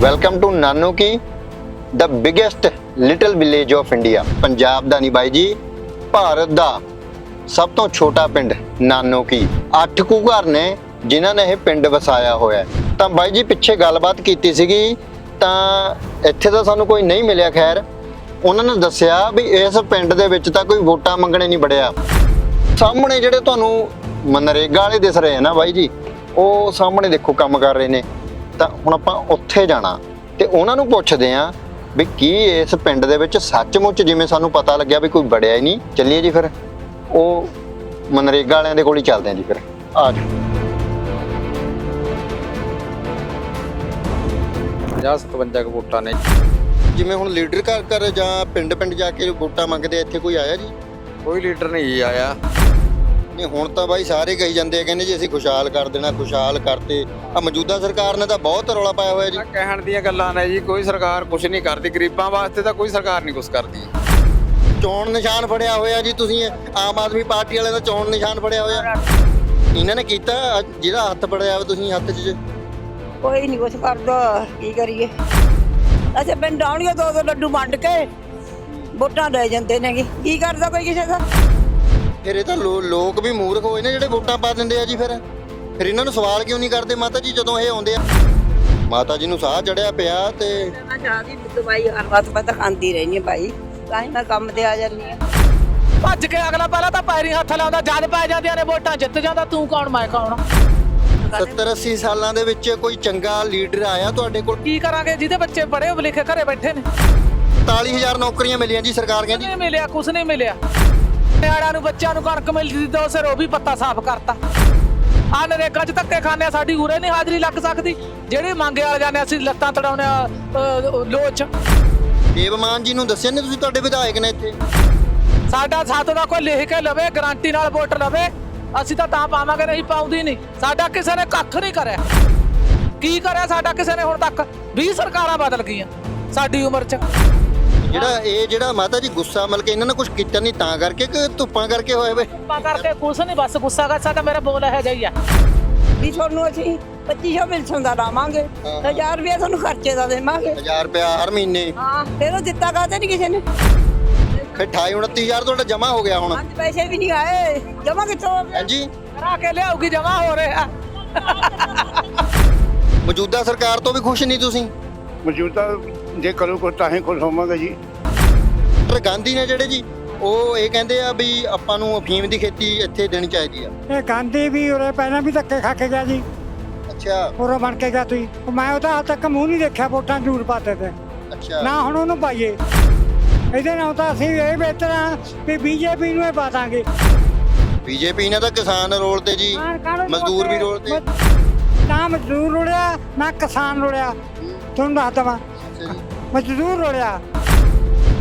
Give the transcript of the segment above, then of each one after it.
Welcome to Nanoki the biggest little village of India Punjab ਦਾ ਨਹੀਂ ਬਾਈ ਜੀ ਭਾਰਤ ਦਾ ਸਭ ਤੋਂ ਛੋਟਾ ਪਿੰਡ ਨਾਨੋਕੀ ਅੱਠ ਕੁ ਘਰ ਨੇ ਜਿਨ੍ਹਾਂ ਨੇ ਇਹ ਪਿੰਡ ਵਸਾਇਆ ਹੋਇਆ ਤਾਂ ਬਾਈ ਜੀ ਪਿੱਛੇ ਗੱਲਬਾਤ ਕੀਤੀ ਸੀਗੀ ਤਾਂ ਇੱਥੇ ਤਾਂ ਸਾਨੂੰ ਕੋਈ ਨਹੀਂ ਮਿਲਿਆ ਖੈਰ ਉਹਨਾਂ ਨੇ ਦੱਸਿਆ ਵੀ ਇਸ ਪਿੰਡ ਦੇ ਵਿੱਚ ਤਾਂ ਕੋਈ ਵੋਟਾਂ ਮੰਗਣੇ ਨਹੀਂ ਬੜਿਆ ਸਾਹਮਣੇ ਜਿਹੜੇ ਤੁਹਾਨੂੰ ਮਨਰੇਗਾ ਵਾਲੇ ਦਿਸ ਰਹੇ ਆ ਨਾ ਬਾਈ ਜੀ ਉਹ ਸਾਹਮਣੇ ਦੇਖੋ ਕੰਮ ਕਰ ਰਹੇ ਨੇ ਤਾਂ ਹੁਣ ਆਪਾਂ ਉੱਥੇ ਜਾਣਾ। ਤੇ ਉਹਨਾਂ ਨੂੰ ਪੁੱਛਦੇ ਆ ਵੀ ਕੀ ਇਸ ਪਿੰਡ ਦੇ ਵਿੱਚ ਸੱਚਮੁੱਚ ਜਿਵੇਂ ਸਾਨੂੰ ਪਤਾ ਲੱਗਿਆ ਵੀ ਕੋਈ ਬੜਿਆ ਹੀ ਨਹੀਂ। ਚੱਲੀਏ ਜੀ ਫਿਰ। ਉਹ ਮਨਰੇਗਾ ਵਾਲਿਆਂ ਦੇ ਕੋਲ ਹੀ ਚੱਲਦੇ ਆ ਜੀ ਫਿਰ। ਆ ਜਾਓ। 50 57 ਕੁ ਵੋਟਾਂ ਨੇ। ਜਿਵੇਂ ਹੁਣ ਲੀਡਰ ਘਰ ਘਰ ਜਾਂ ਪਿੰਡ ਪਿੰਡ ਜਾ ਕੇ ਵੋਟਾਂ ਮੰਗਦੇ ਆ, ਇੱਥੇ ਕੋਈ ਆਇਆ ਜੀ? ਕੋਈ ਲੀਡਰ ਨਹੀਂ ਜੀ ਆਇਆ। ਨਹੀਂ ਹੁਣ ਤਾਂ ਬਾਈ ਸਾਰੇ ਕਹੀ ਜਾਂਦੇ ਆ ਕਹਿੰਦੇ ਜੀ ਅਸੀਂ ਖੁਸ਼ਹਾਲ ਕਰ ਦੇਣਾ ਖੁਸ਼ਹਾਲ ਕਰਤੇ। ਆ ਮੌਜੂਦਾ ਸਰਕਾਰ ਨੇ ਤਾਂ ਬਹੁਤ ਰੌਲਾ ਪਾਇਆ ਹੋਇਆ ਜੀ। ਆਹ ਕਹਿਣ ਦੀਆਂ ਗੱਲਾਂ ਨੇ ਜੀ ਕੋਈ ਸਰਕਾਰ ਕੁਝ ਨਹੀਂ ਕਰਦੀ ਗਰੀਬਾਂ ਵਾਸਤੇ ਤਾਂ ਕੋਈ ਸਰਕਾਰ ਨਹੀਂ ਕੁਝ ਕਰਦੀ। ਚੋਣ ਨਿਸ਼ਾਨ ਫੜਿਆ ਹੋਇਆ ਜੀ ਤੁਸੀਂ ਆਮ ਆਦਮੀ ਪਾਰਟੀ ਵਾਲਿਆਂ ਦਾ ਚੋਣ ਨਿਸ਼ਾਨ ਫੜਿਆ ਹੋਇਆ। ਇਹਨਾਂ ਨੇ ਕੀਤਾ ਜਿਹੜਾ ਹੱਥ ਫੜਿਆ ਵਾ ਤੁਸੀਂ ਹੱਥ 'ਚ? ਕੋਈ ਨਹੀਂ ਕੁਛ ਕਰਦਾ ਕੀ ਕਰੀਏ? ਅਸੀਂ ਪਿੰਡ ਆਉਣਗੇ ਦੋ ਦੋ ਲੱਡੂ ਵੰਡ ਕੇ ਵੋਟਾਂ ਲੈ ਜਾਂਦੇ ਨੇਗੇ। ਕੀ ਕਰਦਾ ਕੋਈ ਕਿਸੇ ਦਾ? ਫਿਰ ਇਹ ਤਾਂ ਲੋ- ਲੋਕ ਵੀ ਮੂਰਖ ਹੋਏ ਨੇ ਜਿਹੜੇ ਵੋਟਾਂ ਪਾ ਦਿੰਦੇ ਆ ਜੀ ਫਿਰ। ਫਿਰ ਇਹਨਾਂ ਨੂੰ ਸਵਾਲ ਕਿਉਂ ਨਹੀਂ ਕਰਦੇ? ਮਾਤਾ ਜੀ ਜਦੋਂ ਇਹ ਆਉਂਦੇ ਆ। ਮਾਤਾ ਜੀ ਨੂੰ ਸਾਹ ਚੜਿਆ ਪਿਆ ਤੇ ਮੈਂ ਜਾਂਦੀ ਦਵਾਈ ਹਰ ਵਕਤ ਮੈਂ ਤਾਂ ਖਾਂਦੀ ਰਹਿੰਦੀ ਹਾਂ ਭਾਈ। ਤਾਂ ਹੀ ਮੈਂ ਕੰਮ ਤੇ ਆ ਜਾਂਦੀ ਹਾਂ। ਭੱਜ ਕੇ ਅਗਲਾ ਪਹਿਲਾਂ ਤਾਂ ਪੈਰੀ ਹੱਥ ਲਾਉਂਦਾ ਜਦ ਪੈ ਜਾਂਦੀਆਂ ਨੇ ਵੋਟਾਂ ਜਿੱਤ ਜਾਂਦਾ ਤੂੰ ਕੌਣ ਮੈਂ ਕੌਣ? 70 80 ਸਾਲਾਂ ਦੇ ਵਿੱਚ ਕੋਈ ਚੰਗਾ ਲੀਡਰ ਆਇਆ ਤੁਹਾਡੇ ਕੋਲ? ਕੀ ਕਰਾਂਗੇ? ਜਿਹਦੇ ਬੱਚੇ ਪੜ੍ਹੇ ਲਿਖੇ ਘਰੇ ਬੈਠੇ ਨੇ। 40000 ਨੌਕਰੀਆਂ ਮਿਲੀਆਂ ਜੀ ਸਰਕਾਰ ਕਹਿੰਦੀ। ਨਹੀਂ ਮਿਲਿਆ ਕੁਛ ਨਹੀਂ ਮਿਲਿਆ। ਨਿਆਣਿਆਂ ਨੂੰ ਬੱਚਿਆਂ ਨੂੰ ਕਣਕ ਮਿਲਦੀ ਦੋ ਸਿਰ ਉਹ ਵੀ ਪੱਤਾ ਸਾਫ਼ ਕਰਤਾ। ਆ ਨਰੇਗਾ ਚ ਧੱਕੇ ਖਾਣੇ ਆ, ਸਾਡੀ ਉਰੇ ਨਹੀਂ ਹਾਜ਼ਰੀ ਲੱਗ ਸਕਦੀ। ਜਿਹੜੀ ਮੰਗੇ ਵਾਲੇ ਜਾਂਦੇ ਅਸੀਂ ਲੱਤਾਂ ਆ ਅਹ, ਲੋਚ। ਦੇਵਮਾਨ ਜੀ ਨੂੰ ਦੱਸਿਆ ਨਹੀਂ ਤੁਸੀਂ ਤੁਹਾਡੇ ਵਿਧਾਇਕ ਨੇ ਇੱਥੇ? ਸਾਡਾ ਸਾਥ ਦਾ ਕੋਈ ਲਿਖ ਕੇ ਲਵੇ ਗਾਰੰਟੀ ਨਾਲ ਵੋਟ ਲਵੇ ਅਸੀਂ ਤਾਂ ਤਾਂ ਪਾਵਾਂਗੇ ਨਹੀਂ ਪਾਉਂਦੀ ਨਹੀਂ। ਸਾਡਾ ਕਿਸੇ ਨੇ ਕੱਖ ਨਹੀਂ ਕਰਿਆ। ਕੀ ਕਰਿਆ ਸਾਡਾ ਕਿਸੇ ਨੇ ਹੁਣ ਤੱਕ? 20 ਸਰਕਾਰਾਂ ਬਦਲ ਗਈਆਂ ਸਾਡੀ ਉਮਰ 'ਚ। ਜਿਹੜਾ ਇਹ ਜਿਹੜਾ ਮਾਤਾ ਜੀ ਗੁੱਸਾ ਮਲ ਕੇ ਇਹਨਾਂ ਨੇ ਕੁਝ ਕੀਤਾ ਨਹੀਂ ਤਾਂ ਕਰਕੇ ਕਿ ਧੁੱਪਾਂ ਕਰਕੇ ਹੋਏ ਵੇ? ਪਾ ਕਰਕੇ ਕੁਛ ਨਹੀਂ ਬਸ ਗੁੱਸਾ ਗੱਸਾ ਤਾਂ ਮੇਰਾ ਬੋਲ ਹੈ ਜਾਈ ਆ। ਵੀ ਤੁਹਾਨੂੰ ਅਸੀਂ 2500 ਮਿਲਸਨ ਦਾ ਲਾਵਾਂਗੇ 1000 ਰੁਪਏ ਤੁਹਾਨੂੰ ਖਰਚੇ ਦਾ ਦੇਵਾਂਗੇ। 1000 ਰੁਪਇਆ ਹਰ ਮਹੀਨੇ। ਹਾਂ ਫਿਰ ਉਹ ਦਿੱਤਾ ਕਾਹਤੇ ਨਹੀਂ ਕਿਸੇ ਨੇ? ਫਿਰ 28 29000 ਤੁਹਾਡਾ ਜਮਾ ਹੋ ਗਿਆ ਹੁਣ। ਅੱਜ ਪੈਸੇ ਵੀ ਨਹੀਂ ਆਏ ਜਮਾ ਕਿੱਥੋਂ ਹੋ ਗਏ? ਹਾਂਜੀ। ਕਰਾ ਕੇ ਲਿਆਉਗੀ ਜਮਾ ਹੋ ਰਿਹਾ। ਮੌਜੂਦਾ ਸਰਕਾਰ ਤੋਂ ਵੀ ਖੁਸ਼ ਨਹੀਂ ਤੁਸੀਂ? ਮੌਜੂਦਾ ਜੇ ਕਰੋ ਕੋ ਤਾਂ ਹੀ ਖੁਸ਼ ਹੋਵਾਂਗੇ ਜੀ। ਪਰ ਗਾਂਧੀ ਨੇ ਜਿਹੜੇ ਜੀ ਉਹ ਇਹ ਕਹਿੰਦੇ ਆ ਵੀ ਆਪਾਂ ਨੂੰ ਅਫੀਮ ਦੀ ਖੇਤੀ ਇੱਥੇ ਦੇਣੀ ਚਾਹੀਦੀ ਆ। ਇਹ ਗਾਂਧੀ ਵੀ ਉਰੇ ਪਹਿਲਾਂ ਵੀ ਧੱਕੇ ਖਾ ਕੇ ਗਿਆ ਜੀ। ਅੱਛਾ। ਉਰੇ ਬਣ ਕੇ ਗਿਆ ਤੁਸੀਂ। ਉਹ ਮੈਂ ਉਹਦਾ ਹਾਲ ਤੱਕ ਮੂੰਹ ਨਹੀਂ ਦੇਖਿਆ ਵੋਟਾਂ ਜ਼ਰੂਰ ਪਾਤੇ ਤੇ। ਅੱਛਾ। ਨਾ ਹੁਣ ਉਹਨੂੰ ਪਾਈਏ। ਇਹਦੇ ਨਾਲ ਤਾਂ ਅਸੀਂ ਇਹ ਬਿਹਤਰ ਆ ਵੀ ਬੀਜੇਪੀ ਨੂੰ ਹੀ ਪਾ ਦਾਂਗੇ। ਬੀਜੇਪੀ ਨੇ ਤਾਂ ਕਿਸਾਨ ਰੋਲ ਤੇ ਜੀ ਮਜ਼ਦੂਰ ਵੀ ਰੋਲ ਤੇ। ਨਾ ਮਜ਼ਦੂਰ ਰੋੜਿਆ ਨਾ ਕਿਸਾਨ ਰੋੜਿਆ। ਤੁਹਾਨੂੰ ਦੱਸ ਦਵਾਂ। ਮਜ਼ਦੂਰ ਰੋੜਿਆ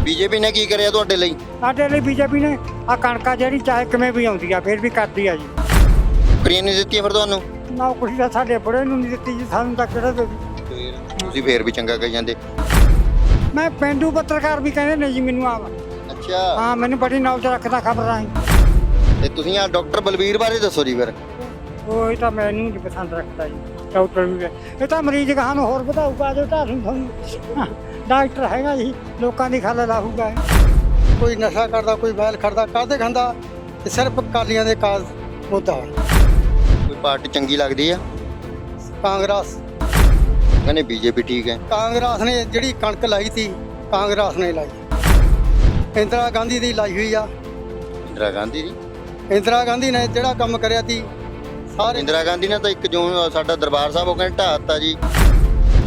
ਬੀਜੇਪੀ ਨੇ ਕੀ ਕਰਿਆ ਤੁਹਾਡੇ ਲਈ? ਸਾਡੇ ਲਈ ਬੀਜੇਪੀ ਨੇ ਆ ਕਣਕਾਂ ਜਿਹੜੀ ਚਾਹੇ ਕਿਵੇਂ ਵੀ ਆਉਂਦੀ ਆ ਫਿਰ ਵੀ ਕਰਦੀ ਆ ਜੀ। ਨੌਕਰੀਆਂ ਨਹੀਂ ਦਿੱਤੀਆਂ ਫਿਰ ਤੁਹਾਨੂੰ? ਨੌਕਰੀ ਤਾਂ ਸਾਡੇ ਬੜੇ ਨੂੰ ਨਹੀਂ ਦਿੱਤੀ ਜੀ ਸਾਨੂੰ ਤਾਂ ਕਿਹੜਾ ਦੇ ਫਿਰ ਤੁਸੀਂ ਫੇਰ ਵੀ ਚੰਗਾ ਕਹੀ ਜਾਂਦੇ। ਮੈਂ ਪਿੰਡੂ ਪੱਤਰਕਾਰ ਵੀ ਕਹਿੰਦੇ ਨੇ ਜੀ ਮੈਨੂੰ ਆ ਅੱਛਾ। ਹਾਂ ਮੈਨੂੰ ਬੜੀ ਨੌਲੇਜ ਰੱਖਦਾ ਖਬਰਾਂ ਤੇ ਤੁਸੀਂ ਆ ਡਾਕਟਰ ਬਲਵੀਰ ਬਾਰੇ ਦੱਸੋ ਜੀ ਫਿਰ। ਉਹ ਇਹ ਤਾਂ ਮੈਨੂੰ ਨਹੀਂ ਪਸੰਦ ਰੱਖਦਾ ਜੀ। ਡਾਕਟਰ ਵੀ ਹੈ। ਇਹ ਤਾਂ ਮਰੀਜ਼ ਕਹਾਂ ਨੂੰ ਹੋਰ ਵਧਾਊਗਾ ਜੋ ਤੁਹਾਨੂੰ ਤੁਹਾਨੂੰ ਡਾਕਟਰ ਹੈਗਾ ਜੀ ਲੋਕਾਂ ਦੀ ਖੱਲ ਲਾਹੂਗਾ। ਕੋਈ ਨਸ਼ਾ ਕਰਦਾ ਕੋਈ ਵੈਲ ਕਰਦਾ ਕਾਹਦੇ ਖਾਂਦਾ? ਇਹ ਸਿਰਫ ਕਾਲੀਆਂ ਦੇ ਕਾਜ ਮੁੱਦਾ। ਕੋਈ ਪਾਰਟੀ ਚੰਗੀ ਲੱਗਦੀ ਆ? ਕਾਂਗਰਸ। ਕਹਿੰਦੇ ਬੀਜੇਪੀ ਠੀਕ ਹੈ। ਕਾਂਗਰਸ ਨੇ ਜਿਹੜੀ ਕਣਕ ਲਾਈ ਸੀ ਕਾਂਗਰਸ ਨੇ ਲਾਈ। ਇੰਦਰਾ ਗਾਂਧੀ ਦੀ ਲਾਈ ਹੋਈ ਆ। ਇੰਦਰਾ ਗਾਂਧੀ ਜੀ ਇੰਦਰਾ ਗਾਂਧੀ ਨੇ ਜਿਹੜਾ ਕੰਮ ਕਰਿਆ ਸੀ ਇੰਦਰਾ ਗਾਂਧੀ ਨੇ ਤਾਂ ਇੱਕ ਜੋ ਸਾਡਾ ਦਰਬਾਰ ਸਾਹਿਬ ਉਹ ਕਹਿੰਦੇ ਢਾਹ ਦਿੱਤਾ ਜੀ।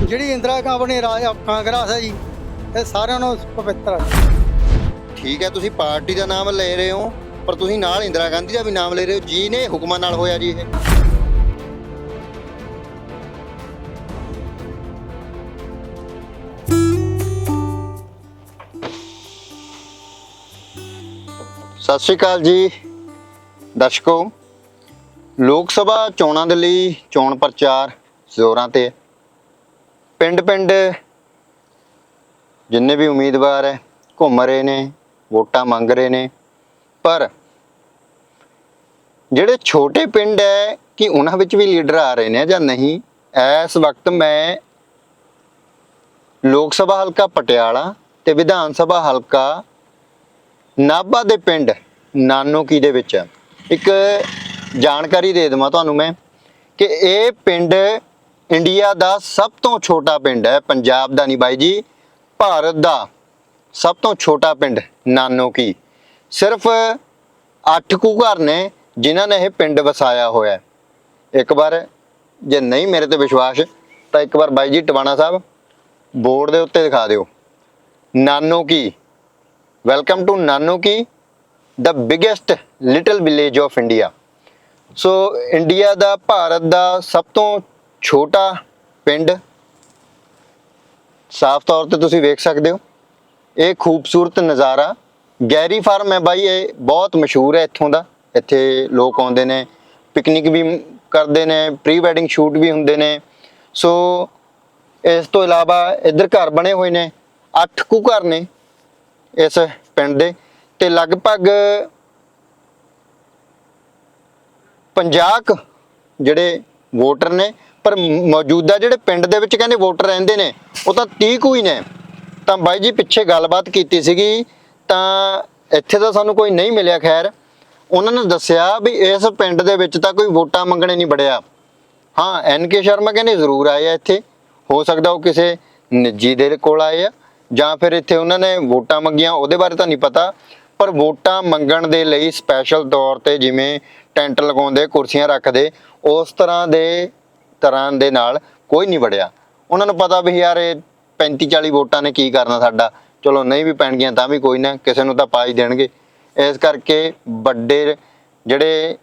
ਜਿਹੜੀ ਇੰਦਰਾ ਗਾਂਧੀ ਰਾਜ ਆ, ਕਾਂਗਰਸ ਹੈ ਜੀ ਇਹ ਸਾਰਿਆਂ ਨੂੰ ਪਵਿੱਤਰ ਹੈ। ਠੀਕ ਹੈ ਤੁਸੀਂ ਪਾਰਟੀ ਦਾ ਨਾਮ ਲੈ ਰਹੇ ਹੋ ਪਰ ਤੁਸੀਂ ਨਾਲ ਇੰਦਰਾ ਗਾਂਧੀ ਦਾ ਵੀ ਨਾਮ ਲੈ ਰਹੇ ਹੋ ਜੀ ਨੇ ਹੁਕਮਾਂ ਨਾਲ ਹੋਇਆ ਜੀ ਇਹ। ਸਤਿ ਸ਼੍ਰੀ ਅਕਾਲ ਜੀ ਦਰਸ਼ਕੋ। ਲੋਕ ਸਭਾ ਚੋਣਾਂ ਦੇ ਲਈ ਚੋਣ ਪ੍ਰਚਾਰ ਜ਼ੋਰਾਂ ਤੇ ਹੈ। ਪਿੰਡ-ਪਿੰਡ ਜਿੰਨੇ ਵੀ ਉਮੀਦਵਾਰ ਹੈ, ਘੁੰਮ ਰਹੇ ਨੇ, ਵੋਟਾਂ ਮੰਗ ਰਹੇ ਨੇ, ਪਰ ਜਿਹੜੇ ਛੋਟੇ ਪਿੰਡ ਹੈ ਕਿ ਉਹਨਾਂ ਵਿੱਚ ਵੀ ਲੀਡਰ ਆ ਰਹੇ ਨੇ ਜਾਂ ਨਹੀਂ, ਇਸ ਵਕਤ ਮੈਂ ਲੋਕ ਸਭਾ ਹਲਕਾ ਪਟਿਆਲਾ ਤੇ ਵਿਧਾਨ ਸਭਾ ਹਲਕਾ ਨਾਭਾ ਦੇ ਪਿੰਡ ਨਾਨੋਕੀ ਦੇ ਵਿੱਚ ਇੱਕ ਜਾਣਕਾਰੀ ਦੇ ਦੇਵਾਂ ਤੁਹਾਨੂੰ ਮੈਂ ਕਿ ਇਹ ਪਿੰਡ ਇੰਡੀਆ ਦਾ ਸਭ ਤੋਂ ਛੋਟਾ ਪਿੰਡ ਹੈ। ਪੰਜਾਬ ਦਾ ਨਹੀਂ ਬਾਈ ਜੀ, ਭਾਰਤ ਦਾ ਸਭ ਤੋਂ ਛੋਟਾ ਪਿੰਡ ਨਾਨੋਕੀ ਸਿਰਫ 8 ਕੁ ਘਰ ਨੇ ਜਿਨ੍ਹਾਂ ਨੇ ਇਹ ਪਿੰਡ ਵਸਾਇਆ ਹੋਇਆ ਇੱਕ ਵਾਰ ਜੇ ਨਹੀਂ ਮੇਰੇ ਤੇ ਵਿਸ਼ਵਾਸ, ਤਾਂ ਇੱਕ ਵਾਰ ਬਾਈ ਜੀ ਟਵਾਣਾ ਸਾਹਿਬ, ਬੋਰਡ ਦੇ ਉੱਤੇ ਦਿਖਾ ਦਿਓ। Nanoki welcome to Nanoki the biggest little village of India. So India ਦਾ ਭਾਰਤ ਦਾ ਸਭ ਤੋਂ ਛੋਟਾ ਪਿੰਡ, ਸਾਫ਼ ਤੌਰ ਤੇ ਤੁਸੀਂ ਵੇਖ ਸਕਦੇ ਹੋ। ਇਹ ਖੂਬਸੂਰਤ ਨਜ਼ਾਰਾ, ਗੈਰੀ ਫਾਰਮ ਹੈ ਬਾਈ, ਇਹ ਬਹੁਤ ਮਸ਼ਹੂਰ ਹੈ ਇੱਥੋਂ ਦਾ। ਇੱਥੇ ਲੋਕ ਆਉਂਦੇ ਨੇ, ਪਿਕਨਿਕ ਵੀ ਕਰਦੇ ਨੇ ਪ੍ਰੀ ਵੈਡਿੰਗ ਸ਼ੂਟ ਵੀ ਹੁੰਦੇ ਨੇ। ਸੋ ਇਸ ਤੋਂ ਇਲਾਵਾ ਇੱਧਰ ਘਰ ਬਣੇ ਹੋਏ ਨੇ 8 ਕੁ ਘਰ ਨੇ ਇਸ ਪਿੰਡ ਦੇ। ਤੇ ਲਗਭਗ 50 ਕੁ ਜਿਹੜੇ ਵੋਟਰ ਨੇ, ਪਰ ਮੌਜੂਦਾ ਜਿਹੜੇ ਪਿੰਡ ਦੇ ਵਿੱਚ ਕਹਿੰਦੇ ਵੋਟਰ ਰਹਿੰਦੇ ਨੇ, ਉਹ ਤਾਂ 30 ਕੁ ਹੀ ਨੇ। ਤਾਂ ਬਾਈ ਜੀ ਪਿੱਛੇ ਗੱਲਬਾਤ ਕੀਤੀ ਸੀਗੀ, ਤਾਂ ਇੱਥੇ ਤਾਂ ਸਾਨੂੰ ਕੋਈ ਨਹੀਂ ਮਿਲਿਆ ਖੈਰ। ਉਹਨਾਂ ਨੇ ਦੱਸਿਆ ਵੀ ਇਸ ਪਿੰਡ ਦੇ ਵਿੱਚ ਤਾਂ ਕੋਈ ਵੋਟਾਂ ਮੰਗਣੇ ਨਹੀਂ ਬੜਿਆ ਹਾਂ, ਐਨ ਕੇ ਸ਼ਰਮਾ ਕਹਿੰਦੇ ਜ਼ਰੂਰ ਆਏ ਆ ਇੱਥੇ। ਹੋ ਸਕਦਾ ਉਹ ਕਿਸੇ ਨਿੱਜੀ ਦੇ ਕੋਲ ਆਏ ਆ, ਜਾਂ ਫਿਰ ਇੱਥੇ ਉਹਨਾਂ ਨੇ ਵੋਟਾਂ ਮੰਗੀਆਂ, ਉਹਦੇ ਬਾਰੇ ਤਾਂ ਨਹੀਂ ਪਤਾ। ਪਰ ਵੋਟਾਂ ਮੰਗਣ ਦੇ ਲਈ ਸਪੈਸ਼ਲ ਤੌਰ ਤੇ ਜਿਵੇਂ ਟੈਂਟ ਲਗਾਉਂਦੇ, ਕੁਰਸੀਆਂ ਰੱਖਦੇ, ਉਸ ਤਰ੍ਹਾਂ ਦੇ ਤਰ੍ਹਾਂ ਦੇ ਨਾਲ ਕੋਈ ਨਹੀਂ ਵੜਿਆ। ਉਹਨਾਂ ਨੂੰ ਪਤਾ ਵੀ ਯਾਰ ਇਹ 35 40 ਵੋਟਾਂ ਨੇ ਕੀ ਕਰਨਾ ਸਾਡਾ। ਚਲੋ ਨਹੀਂ ਵੀ ਪੈਣਗੀਆਂ ਤਾਂ ਵੀ ਕੋਈ ਨਾ, ਕਿਸੇ ਨੂੰ ਤਾਂ ਪਾ ਹੀ ਦੇਣਗੇ। ਇਸ ਕਰਕੇ ਵੱਡੇ ਜਿਹੜੇ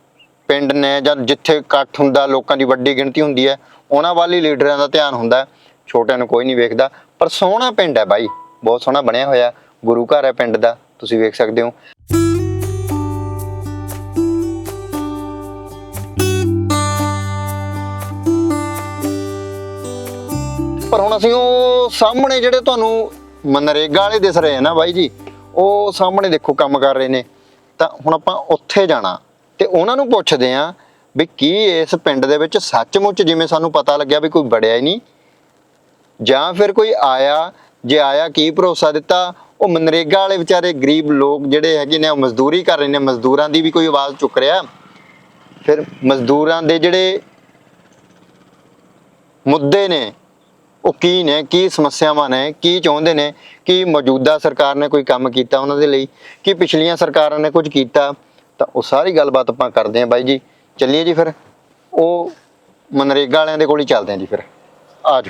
ਪਿੰਡ ਨੇ ਜਾਂ ਜਿੱਥੇ ਇਕੱਠ ਹੁੰਦਾ, ਲੋਕਾਂ ਦੀ ਵੱਡੀ ਗਿਣਤੀ ਹੁੰਦੀ ਹੈ, ਉਹਨਾਂ ਵੱਲ ਹੀ ਲੀਡਰਾਂ ਦਾ ਧਿਆਨ ਹੁੰਦਾ ਛੋਟਿਆਂ ਨੂੰ ਕੋਈ ਨਹੀਂ ਵੇਖਦਾ, ਪਰ ਸੋਹਣਾ ਪਿੰਡ ਹੈ ਬਾਈ। ਬਹੁਤ ਸੋਹਣਾ ਬਣਿਆ ਹੋਇਆ ਗੁਰੂ ਘਰ ਹੈ ਪਿੰਡ ਦਾ। ਤੁਸੀਂ ਵੇਖ ਸਕਦੇ ਹੋ। ਪਰ ਹੁਣ ਅਸੀਂ ਉਹ ਸਾਹਮਣੇ ਜਿਹੜੇ ਤੁਹਾਨੂੰ ਮਨਰੇਗਾ ਵਾਲੇ ਦਿਸ ਰਹੇ ਆ ਨਾ ਬਾਈ ਜੀ, ਉਹ ਸਾਹਮਣੇ ਦੇਖੋ ਕੰਮ ਕਰ ਰਹੇ ਨੇ। ਤਾਂ ਹੁਣ ਆਪਾਂ ਉੱਥੇ ਜਾਣਾ ਤੇ ਉਹਨਾਂ ਨੂੰ ਪੁੱਛਦੇ ਆ ਵੀ ਕੀ ਇਸ ਪਿੰਡ ਦੇ ਵਿੱਚ ਸੱਚਮੁੱਚ ਜਿਵੇਂ ਸਾਨੂੰ ਪਤਾ ਲੱਗਿਆ ਵੀ ਕੋਈ ਬੜਿਆ ਹੀ ਨਹੀਂ। ਜਾਂ ਫਿਰ ਕੋਈ ਆਇਆ, ਜੇ ਆਇਆ ਕੀ ਭਰੋਸਾ ਦਿੱਤਾ ਉਹ ਮਨਰੇਗਾ ਵਾਲੇ ਵਿਚਾਰੇ ਗਰੀਬ ਲੋਕ ਜਿਹੜੇ ਹੈਗੇ ਨੇ, ਉਹ ਮਜ਼ਦੂਰੀ ਕਰ ਰਹੇ ਨੇ, ਮਜ਼ਦੂਰਾਂ ਦੀ ਵੀ ਕੋਈ ਆਵਾਜ਼ ਚੁੱਕ ਰਿਹਾ। ਫਿਰ ਮਜ਼ਦੂਰਾਂ ਦੇ ਜਿਹੜੇ ਮੁੱਦੇ ਨੇ, ਉਹ ਕੀ ਨੇ, ਕੀ ਸਮੱਸਿਆਵਾਂ ਨੇ, ਕੀ ਚਾਹੁੰਦੇ ਨੇ, ਕੀ ਮੌਜੂਦਾ ਸਰਕਾਰ ਨੇ ਕੋਈ ਕੰਮ ਕੀਤਾ ਉਹਨਾਂ ਦੇ ਲਈ, ਕੀ ਪਿਛਲੀਆਂ ਸਰਕਾਰਾਂ ਨੇ ਕੁਝ ਕੀਤਾ, ਤਾਂ ਉਹ ਸਾਰੀ ਗੱਲਬਾਤ ਆਪਾਂ ਕਰਦੇ ਹਾਂ ਬਾਈ ਜੀ। ਚੱਲੀਏ ਜੀ ਫਿਰ। ਉਹ ਮਨਰੇਗਾ ਵਾਲਿਆਂ ਦੇ ਕੋਲ ਹੀ ਚੱਲਦੇ ਹਾਂ ਜੀ ਫਿਰ। ਆ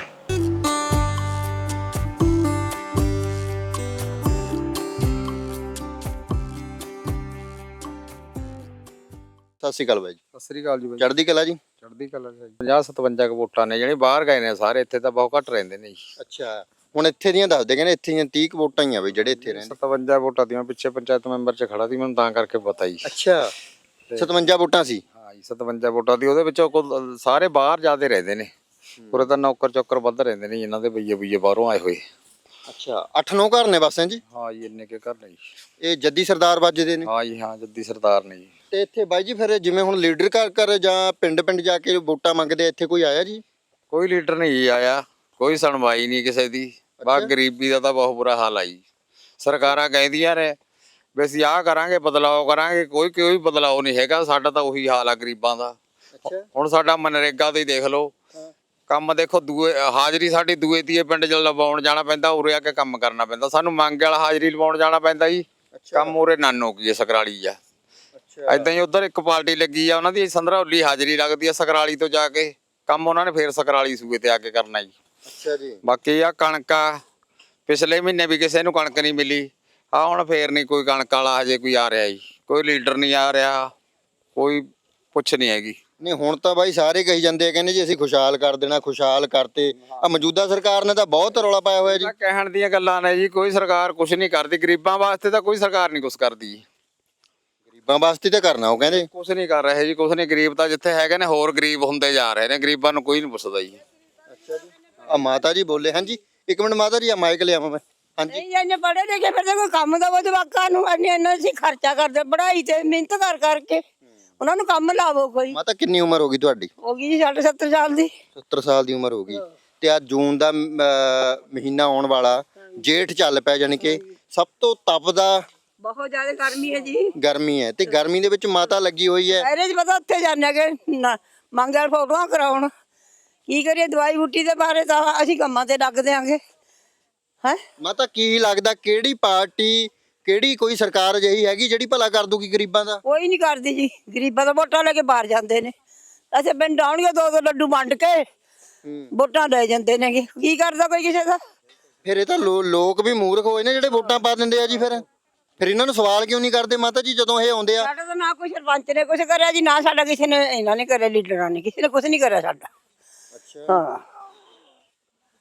ਸਤਿ ਸ਼੍ਰੀ ਅਕਾਲ ਬਾਈ ਜੀ। ਸਤਿ ਸ੍ਰੀ ਅਕਾਲ ਜੀ ਬਾਈ ਚੜ੍ਹਦੀ ਕਲਾ ਜੀ? ਚੜ੍ਹਦੀ ਕਲਾ ਜੀ। 50 57 ਕੁ ਵੋਟਾਂ ਨੇ ਜਿਹੜੇ ਬਾਹਰ ਗਏ ਨੇ ਸਾਰੇ ਇੱਥੇ ਤਾਂ ਬਹੁਤ ਘੱਟ ਰਹਿੰਦੇ ਨੇ ਜੀ। ਅੱਛਾ ਹੁਣ ਇੱਥੇ ਦੀਆਂ ਦੱਸਦੇ ਕਹਿੰਦੇ ਇੱਥੇ ਦੀਆਂ 30 ਕੁ ਵੋਟਾਂ ਹੀ ਆ ਬਈ ਜਿਹੜੇ ਇੱਥੇ ਰਹਿੰਦੇ। 57 ਵੋਟਾਂ ਦੀਆਂ ਪਿੱਛੇ ਪੰਚਾਇਤ ਮੈਂਬਰ ਚ ਖੜਾ ਸੀ ਮੈਨੂੰ ਤਾਂ ਕਰਕੇ ਪਤਾ ਜੀ। ਅੱਛਾ 57 ਵੋਟਾਂ ਸੀ? ਹਾਂ ਜੀ 57 ਵੋਟਾਂ ਦੀ ਉਹਦੇ ਵਿੱਚੋਂ ਕੁੱਲ ਸਾਰੇ ਬਾਹਰ ਜਾਦੇ ਰਹਿੰਦੇ ਨੇ। ਪੂਰੇ ਤਾਂ ਨੌਕਰ ਚੌਕਰ ਵੱਧ ਰਹਿੰਦੇ ਨੇ ਇਹਨਾਂ ਦੇ ਬਈਏ ਬਈਏ ਬਾਹਰੋਂ ਆਏ ਹੋਏ। ਅੱਛਾ 8-9 ਘਰ ਨੇ ਬਸ ਹੈ ਜੀ? ਹਾਂ ਜੀ ਇੰਨੇ ਕੇ ਘਰ ਨੇ ਜੀ। ਇਹ ਜੱਦੀ ਸਰਦਾਰ ਵੱਜਦੇ ਨੇ। ਹਾਂ ਜੀ ਹਾਂ ਜੱਦੀ ਸਰਦਾਰ ਨੇ ਜੀ। ਤੇ ਇੱਥੇ ਬਾਈ ਜੀ ਫਿਰ ਜਿਵੇਂ ਹੁਣ ਲੀਡਰ ਘਰ ਘਰ ਜਾਂ ਪਿੰਡ ਪਿੰਡ ਜਾ ਕੇ ਵੋਟਾਂ ਮੰਗਦੇ ਆ, ਇੱਥੇ ਕੋਈ ਆਇਆ ਜੀ? ਕੋਈ ਲੀਡਰ ਨਹੀਂ ਜੀ ਆਇਆ ਕੋਈ ਸੁਣਵਾਈ ਨਹੀਂ ਕਿਸੇ ਦੀ। ਬਾ ਗਰੀਬੀ ਦਾ ਤਾਂ ਬਹੁਤ ਬੁਰਾ ਹਾਲ ਆ ਜੀ। ਸਰਕਾਰਾਂ ਕਹਿੰਦੀਆਂ ਨੇ ਵੀ ਅਸੀਂ ਆਹ ਕਰਾਂਗੇ ਬਦਲਾਅ ਕਰਾਂਗੇ ਕੋਈ ਕੋਈ ਬਦਲਾਅ ਨਹੀਂ ਹੈਗਾ ਸਾਡਾ ਤਾਂ ਉਹੀ ਹਾਲ ਆ ਗਰੀਬਾਂ ਦਾ। ਅੱਛਾ। ਹੁਣ ਸਾਡਾ ਮਨਰੇਗਾ ਹੀ ਦੇਖ ਲਓ। ਕੰਮ ਦੇਖੋ ਦੂਏ ਹਾਜ਼ਰੀ ਸਾਡੀ ਦੂਏ ਤੀਏ ਪਿੰਡ ਚ ਲਵਾਉਣ ਜਾਣਾ ਪੈਂਦਾ ਉਰੇ ਆ ਕੇ ਕੰਮ ਕਰਨਾ ਪੈਂਦਾ। ਸਾਨੂੰ ਮੰਗ ਵਾਲਾ ਹਾਜ਼ਰੀ ਲਵਾਉਣ ਜਾਣਾ ਪੈਂਦਾ ਜੀ। ਕੰਮ ਉਰੇ ਨਾਨੋ ਕੀ ਸਕਰਾਲੀ ਆ। ਐਦਾਂ ਹੀ ਉਧਰ ਇੱਕ ਪਾਰਟੀ ਲੱਗੀ ਆ ਉਹਨਾਂ ਦੀ ਸੰਧਰੌਲੀ ਹਾਜ਼ਰੀ ਲੱਗਦੀ ਆ ਸਕਰਾਲੀ ਤੋਂ ਜਾ ਕੇ। ਕੰਮ ਉਹਨਾਂ ਨੇ ਫੇਰ ਸਕਰਾਲੀ ਸੂਏ ਤੇ ਆ ਕੇ ਕਰਨਾ ਜੀ। ਅੱਛਾ ਜੀ। ਬਾਕੀ ਆ ਕਣਕਾਂ ਪਿਛਲੇ ਮਹੀਨੇ ਵੀ ਕਿਸੇ ਨੂੰ ਕਣਕ ਨਹੀਂ ਮਿਲੀ। ਆ ਹੁਣ ਫੇਰ ਨਹੀਂ ਕੋਈ ਕਣਕ ਵਾਲਾ ਹਜੇ ਕੋਈ ਆ ਰਿਹਾ ਜੀ। ਕੋਈ ਲੀਡਰ ਨਹੀਂ ਆ ਰਿਹਾ ਕੋਈ ਪੁੱਛ ਨਹੀਂ ਹੈਗੀ। ਨਹੀਂ ਹੁਣ ਤਾਂ ਬਾਈ ਸਾਰੇ ਕਹੀ ਜਾਂਦੇ ਆ ਕਹਿੰਦੇ ਜੀ ਅਸੀਂ ਖੁਸ਼ਹਾਲ ਕਰ ਦੇਣਾ ਖੁਸ਼ਹਾਲ ਕਰਤੇ। ਆ ਮੌਜੂਦਾ ਸਰਕਾਰ ਨੇ ਤਾਂ ਬਹੁਤ ਰੌਲਾ ਪਾਇਆ ਹੋਇਆ ਜੀ। ਕਹਿਣ ਦੀਆਂ ਗੱਲਾਂ ਨੇ ਜੀ ਕੋਈ ਸਰਕਾਰ ਕੁਝ ਨਹੀਂ ਕਰਦੀ। ਗਰੀਬਾਂ ਵਾਸਤੇ ਤਾਂ ਕੋਈ ਸਰਕਾਰ ਨਹੀਂ ਕੁਝ ਕਰਦੀ ਗਰੀਬਾਂ ਵਾਸਤੇ ਤਾਂ ਕਰਨਾ ਉਹ ਕਹਿੰਦੇ। ਕੁਝ ਨਹੀਂ ਕਰ ਰਹੇ ਜੀ ਕੁਝ ਨਹੀਂ ਗਰੀਬ ਤਾਂ ਜਿੱਥੇ ਹੈਗੇ ਨੇ ਹੋਰ ਗਰੀਬ ਹੁੰਦੇ ਜਾ ਰਹੇ ਨੇ ਗਰੀਬਾਂ ਨੂੰ ਕੋਈ ਨਹੀਂ ਪੁੱਛਦਾ ਜੀ। ਅੱਛਾ ਜੀ। ਆ ਮਾਤਾ ਜੀ ਬੋਲੇ ਹਾਂਜੀ ਇੱਕ ਮਿੰਟ ਮਾਤਾ ਜੀ ਆ ਮਾਈਕ ਲਿਆਵਾਂ ਮੈਂ। ਹਾਂਜੀ। ਨਹੀਂ ਇੰਨੇ ਪੜੇ ਲਿਖੇ ਫਿਰ ਤਾਂ ਕੋਈ ਕੰਮ ਦਾ ਉਹ ਜਵਾਕਾਂ ਨੂੰ ਇੰਨੇ ਇੰਨਾ ਅਸੀਂ ਖਰਚਾ ਕਰਦੇ ਪੜ੍ਹਾਈ ਤੇ ਮਿਹਨਤ ਕਰ ਕਰਕੇ। ਉਹਨਾਂ ਨੂੰ ਕੰਮ ਲਾਵੋ ਕੋਈ। ਮਾਤਾ ਕਿੰਨੀ ਉਮਰ ਹੋ ਗਈ ਤੁਹਾਡੀ? ਹੋ ਗਈ ਜੀ ਸਾਢੇ 70 ਸਾਲ ਦੀ। 70 ਸਾਲ ਦੀ ਉਮਰ ਹੋ ਗਈ। ਤੇ ਆ ਜੂਨ ਦਾ ਅਹ ਮਹੀਨਾ ਆਉਣ ਵਾਲਾ ਜੇਠ ਚੱਲ ਪਿਆ ਜਾਣੀ ਕਿ ਸਭ ਤੋਂ ਤਪਦਾ ਬਹੁਤ ਜ਼ਿਆਦਾ ਗਰਮੀ ਹੈ ਜੀ। ਗਰਮੀ ਹੈ ਤੇ ਗਰਮੀ ਦੇ ਵਿੱਚ ਮਾਤਾ ਲੱਗੀ ਹੋਈ ਹੈ। ਇਹਦੇ ਚ ਪਤਾ ਉੱਥੇ ਜਾਂਦੇ ਕਿ ਮੰਗਲ ਫੋਟੋਆਂ ਕਰਾਉਣ। ਕੀ ਕਰੀਏ ਦਵਾਈ ਬੂਟੀ ਦੇ ਬਾਰੇ ਤਾਂ ਅਸੀਂ ਕੰਮਾਂ ਤੇ ਲੱਗ ਦਿਆਂਗੇ। ਹੈ? ਮਾਤਾ ਕੀ ਲੱਗਦਾ ਕਿਹੜੀ ਪਾਰਟੀ ਕਿਹੜੀ ਕੋਈ ਸਰਕਾਰ ਅਜਿਹੀ ਹੈਗੀ ਜਿਹੜੀ ਭਲਾ ਕਰ ਦੂਗੀ ਗਰੀਬਾਂ ਦਾ? ਕੋਈ ਨਹੀਂ ਕਰਦੀ ਜੀ। ਗਰੀਬਾਂ ਦਾ ਵੋਟਾਂ ਲੈ ਕੇ ਬਾਹਰ ਜਾਂਦੇ ਨੇ। ਅਸੀਂ ਪਿੰਡ ਆਉਣਗੇ ਦੋ ਦੋ ਲੱਡੂ ਵੰਡ ਕੇ ਵੋਟਾਂ ਲੈ ਜਾਂਦੇ ਨੇ ਕੀ ਕਰਦਾ ਕੋਈ ਕਿਸੇ ਦਾ? ਫਿਰ ਇਹ ਤਾਂ ਲੋਕ ਵੀ ਮੂਰਖ ਹੋਏ ਨੇ ਜਿਹੜੇ ਵੋਟਾਂ ਪਾ ਦਿੰਦੇ ਆ ਜੀ ਫਿਰ। ਫਿਰ ਇਹਨਾਂ ਨੂੰ ਸਵਾਲ ਕਿਉਂ ਨਹੀਂ ਕਰਦੇ ਮਾਤਾ ਜੀ ਜਦੋਂ ਇਹ ਆਉਂਦੇ ਆ? ਸਾਡਾ ਤਾਂ ਨਾ ਕੋਈ ਸਰਪੰਚ ਨੇ ਕੁਝ ਕਰਿਆ ਜੀ ਨਾ ਸਾਡਾ ਕਿਸੇ ਨੇ ਇਹਨਾਂ ਨੇ ਕਰਿਆ ਲੀਡਰਾਂ ਨੇ ਕਿਸੇ ਨੇ ਕੁਝ ਨਹੀਂ ਕਰਿਆ ਸਾਡਾ। ਹਾਂ।